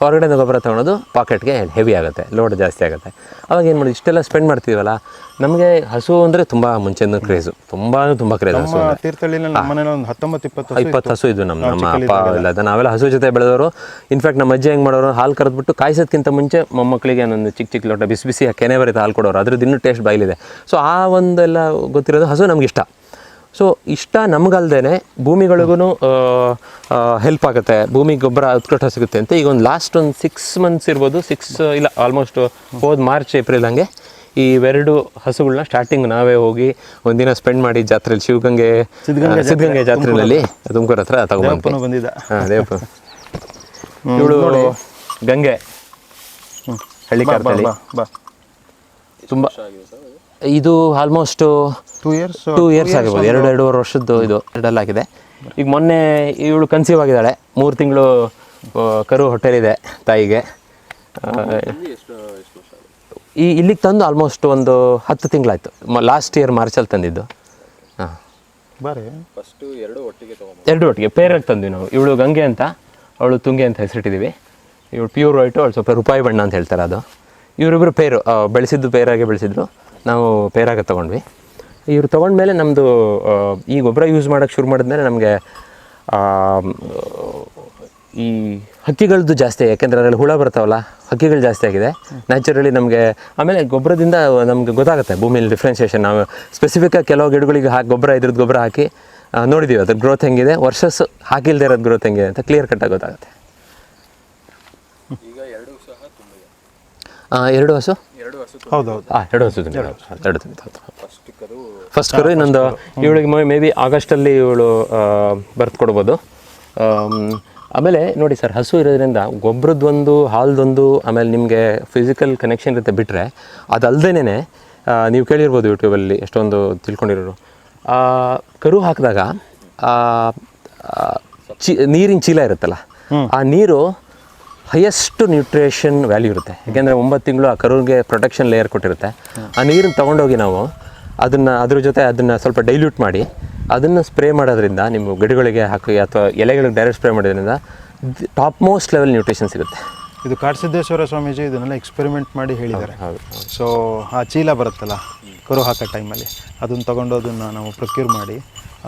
ಹೊರಗಡೆಯಿಂದ ಗೊಬ್ಬರ ತೊಗೊಳೋದು ಪಾಕೆಟ್ಗೆ ಹೆವಿ ಆಗುತ್ತೆ ಲೋಡ್ ಜಾಸ್ತಿ ಆಗುತ್ತೆ. ಅವಾಗ ಏನು ಮಾಡೋದು ಇಷ್ಟೆಲ್ಲ ಸ್ಪೆಂಡ್ ಮಾಡ್ತೀವಲ್ಲ ನಮಗೆ ಹಸು ಅಂದರೆ ತುಂಬ ಮುಂಚೆನೂ ಕ್ರೇಜು ತುಂಬ ತುಂಬ ಕ್ರೇಜ್ ಹಸು ಹತ್ತೊಂಬತ್ತು ಇಪ್ಪತ್ತು ಹಸು ಇಪ್ಪತ್ತು ಹಸು ಇದು ನಮ್ಮ ನಮ್ಮ ಅಪ್ಪ ಇಲ್ಲ ನಾವೆಲ್ಲ ಹಸು ಜೊತೆ ಬೆಳೆದವರು. ಇನ್ಫ್ಯಾಕ್ಟ್ ನಮ್ಮ ಅಜ್ಜಿ ಹೆಂಗೆ ಮಾಡೋರು ಹಾಲು ಕರೆದ್ಬಿಟ್ಟು ಕಾಯಿಸೋದಕ್ಕಿಂತ ಮುಂಚೆ ಮೊಮ್ಮಕ್ಕಳಿಗೆ ಒಂದು ಚಿಕ್ಕ ಚಿಕ್ಕ ಲೋಟ ಬಿಸಿ ಬಿಸಿ ಕೆನೆ ಬರೀತಾ ಹಾಲು ಕೊಡೋರು. ಅದ್ರದ್ದು ಇನ್ನೂ ಟೇಸ್ಟ್ ಬಾಯಿಲಿದೆ. ಸೊ ಆ ಒಂದೆಲ್ಲ ಗೊತ್ತಿರೋದು ಹಸು ನಮ್ಗೆ ಇಷ್ಟ. ಸೊ ಇಷ್ಟ ನಮಗಲ್ದೇ ಭೂಮಿಗಳಿಗೂ ಹೆಲ್ಪ್ ಆಗುತ್ತೆ. ಭೂಮಿ ಗೊಬ್ಬರ ಉತ್ಕೃಷ್ಟ ಸಿಗುತ್ತೆ ಅಂತ. ಈಗ ಒಂದು ಲಾಸ್ಟ್ ಒಂದು ಸಿಕ್ಸ್ ಮಂತ್ಸ್ ಇರ್ಬೋದು. ಸಿಕ್ಸ್ ಇಲ್ಲ ಆಲ್ಮೋಸ್ಟ್ ಹೋದ ಮಾರ್ಚ್ ಏಪ್ರಿಲ್ ಹಂಗೆ ಈ ಇವೆರಡು ಹಸುಗಳನ್ನ ಸ್ಟಾರ್ಟಿಂಗ್ ನಾವೇ ಹೋಗಿ ಒಂದಿನ ಸ್ಪೆಂಡ್ ಮಾಡಿ ಜಾತ್ರೆಯಲ್ಲಿ ಶಿವಗಂಗೆ ಸಿದ್ಧಗಂಗೆ ಜಾತ್ರೆಯಲ್ಲಿ ತುಮಕೂರು ಹತ್ರ ದೇವಪ್ಪ. ಇವಳು ಗಂಗೆ. ಹಳ್ಳಿ ತುಂಬ ಇದು almost two years two years ಆಗಿರ್ಬೋದು ಎರಡು ಎರಡೂವರೆ ವರ್ಷದ್ದು ಇದು ಎರಡಲ್ಲ ಆಗಿದೆ. ಈಗ ಮೊನ್ನೆ ಇವಳು ಕನ್ಸೀವ್ ಆಗಿದ್ದಾಳೆ. ಮೂರು ತಿಂಗಳು ಕರು ಹೊಟ್ಟೆಲಿದೆ ತಾಯಿಗೆ. ಈ ಇಲ್ಲಿಗೆ ತಂದು ಆಲ್ಮೋಸ್ಟ್ ಒಂದು ಹತ್ತು ತಿಂಗಳಾಯ್ತು. ಲಾಸ್ಟ್ ಇಯರ್ ಮಾರ್ಚಲ್ಲಿ ತಂದಿದ್ದು. ಹಾಂ. ಬಾರಿ. ಫಸ್ಟು ಎರಡು ಒಟ್ಟಿಗೆ ಎರಡು ಒಟ್ಟಿಗೆ ಪೇರಾಗಿ ತಂದ್ವಿ ನಾವು. ಇವಳು ಗಂಗೆ ಅಂತ ಅವಳು ತುಂಗೆ ಅಂತ ಹೆಸರಿಟ್ಟಿದ್ದೀವಿ ಇವಳು ಪ್ಯೂರ್ ವೈಟು ಅವಳು ಸ್ವಲ್ಪ ರೂಪಾಯಿ ಬಣ್ಣ ಅಂತ ಹೇಳ್ತಾರೆ ಅದು. ಇವರಿಬ್ಬರು ಪೇರು ಬೆಳೆಸಿದ್ದು ಪೇರಾಗೆ ಬೆಳೆಸಿದ್ರು. ನಾವು ಪೇರಾಗ ತೊಗೊಂಡ್ವಿ. ಇವ್ರು ತೊಗೊಂಡ್ಮೇಲೆ ನಮ್ಮದು ಈ ಗೊಬ್ಬರ ಯೂಸ್ ಮಾಡೋಕ್ಕೆ ಶುರು ಮಾಡಿದ್ಮೇಲೆ ನಮಗೆ ಈ ಹಕ್ಕಿಗಳದ್ದು ಜಾಸ್ತಿ, ಯಾಕೆಂದರೆ ಅದರಲ್ಲಿ ಹುಳ ಬರ್ತಾವಲ್ಲ, ಹಕ್ಕಿಗಳು ಜಾಸ್ತಿ ಆಗಿದೆ. ನ್ಯಾಚುರಲಿ ನಮಗೆ, ಆಮೇಲೆ ಗೊಬ್ಬರದಿಂದ ನಮಗೆ ಗೊತ್ತಾಗುತ್ತೆ ಭೂಮಿಯಲ್ಲಿ ಡಿಫ್ರೆನ್ಸಿಯೇಷನ್ ನಾವು ಸ್ಪೆಸಿಫಿಕ್ಕಾಗಿ ಕೆಲವು ಗಿಡಗಳಿಗೆ ಹಾಕಿ, ಗೊಬ್ಬರ, ಇದ್ರದ್ದು ಗೊಬ್ಬರ ಹಾಕಿ ನೋಡಿದ್ದೀವಿ ಅದ್ರ ಗ್ರೋತ್ ಹೆಂಗಿದೆ, ವರ್ಷಸ್ ಹಾಕಿಲ್ದೇ ಇರೋದು ಗ್ರೋತ್ ಹೆಂಗಿದೆ ಅಂತ ಕ್ಲಿಯರ್ ಕಟ್ಟಾಗಿ ಗೊತ್ತಾಗುತ್ತೆ ಈಗ ಎರಡು ಸಹ ತುಂಬಿದೆ ಆ, ಎರಡು ಹಸು? ಎರಡು ಹಸು ಹೌದೌದು. ಹಾಂ ಎರಡು ಹಸು. ಎರಡು ಫಸ್ಟ್ ಕರು ಇನ್ನೊಂದು ಇವಳಿಗೆ ಮೇ ಬಿ ಆಗಸ್ಟಲ್ಲಿ ಇವಳು ಬರ್ತ್ ಕೊಡ್ಬೋದು ಆಮ್, ಆಮೇಲೆ ನೋಡಿ ಸರ್ ಹಸು ಇರೋದ್ರಿಂದ ಗೊಬ್ಬರದ್ದೊಂದು ಹಾಲ್ದೊಂದು ಆಮೇಲೆ ನಿಮಗೆ ಫಿಸಿಕಲ್ ಕನೆಕ್ಷನ್ ಇರುತ್ತೆ ಬಿಟ್ಟರೆ ಅದಲ್ದೇನೆ ನೀವು ಕೇಳಿರ್ಬೋದು ಯೂಟ್ಯೂಬಲ್ಲಿ ಎಷ್ಟೊಂದು ತಿಳ್ಕೊಂಡಿರೋರು. ಆ, ಕರು ಹಾಕಿದಾಗ ಚಿ ನೀರಿನ ಚೀಲ ಇರುತ್ತಲ್ಲ ಆ ನೀರು ಹೈಯೆಸ್ಟ್ ನ್ಯೂಟ್ರಿಷನ್ ವ್ಯಾಲ್ಯೂ ಇರುತ್ತೆ. ಯಾಕೆಂದರೆ ಒಂಬತ್ತು ತಿಂಗಳು ಆ ಕರುವಿಗೆ ಪ್ರೊಟೆಕ್ಷನ್ ಲೇಯರ್ ಕೊಟ್ಟಿರುತ್ತೆ. ಆ ನೀರನ್ನು ತೊಗೊಂಡೋಗಿ ನಾವು ಅದನ್ನು ಅದ್ರ ಜೊತೆ ಅದನ್ನು ಸ್ವಲ್ಪ ಡೈಲ್ಯೂಟ್ ಮಾಡಿ ಅದನ್ನು ಸ್ಪ್ರೇ ಮಾಡೋದ್ರಿಂದ ನಿಮ್ಮ ಗಿಡಗಳಿಗೆ ಹಾಕಿ ಅಥವಾ ಎಲೆಗಳಿಗೆ ಡೈರೆಕ್ಟ್ ಸ್ಪ್ರೇ ಮಾಡೋದ್ರಿಂದ ಟಾಪ್ ಮೋಸ್ಟ್ ಲೆವೆಲ್ ನ್ಯೂಟ್ರಿಷನ್ ಸಿಗುತ್ತೆ. ಇದು ಕಾಡಸಿದ್ದೇಶ್ವರ ಸ್ವಾಮೀಜಿ ಇದನ್ನೆಲ್ಲ ಎಕ್ಸ್ಪೆರಿಮೆಂಟ್ ಮಾಡಿ ಹೇಳಿದ್ದಾರೆ. ಸೊ ಆ ಚೀಲ ಬರುತ್ತಲ್ಲ ಕರು ಹಾಕೋ ಟೈಮಲ್ಲಿ ಅದನ್ನು ತಗೊಂಡು ಅದನ್ನು ನಾವು ಪ್ರೊಕ್ಯೂರ್ ಮಾಡಿ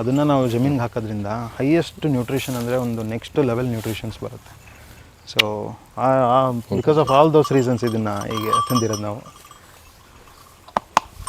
ಅದನ್ನು ನಾವು ಜಮೀನಿಗೆ ಹಾಕೋದ್ರಿಂದ ಹೈಯೆಸ್ಟ್ ನ್ಯೂಟ್ರಿಷನ್ ಅಂದರೆ ಒಂದು ನೆಕ್ಸ್ಟ್ ಲೆವೆಲ್ ನ್ಯೂಟ್ರಿಷನ್ಸ್ ಬರುತ್ತೆ. So because of all those reasons ಇದನ್ನು ಹೀಗೆ ತಂದಿರೋದು ನಾವು.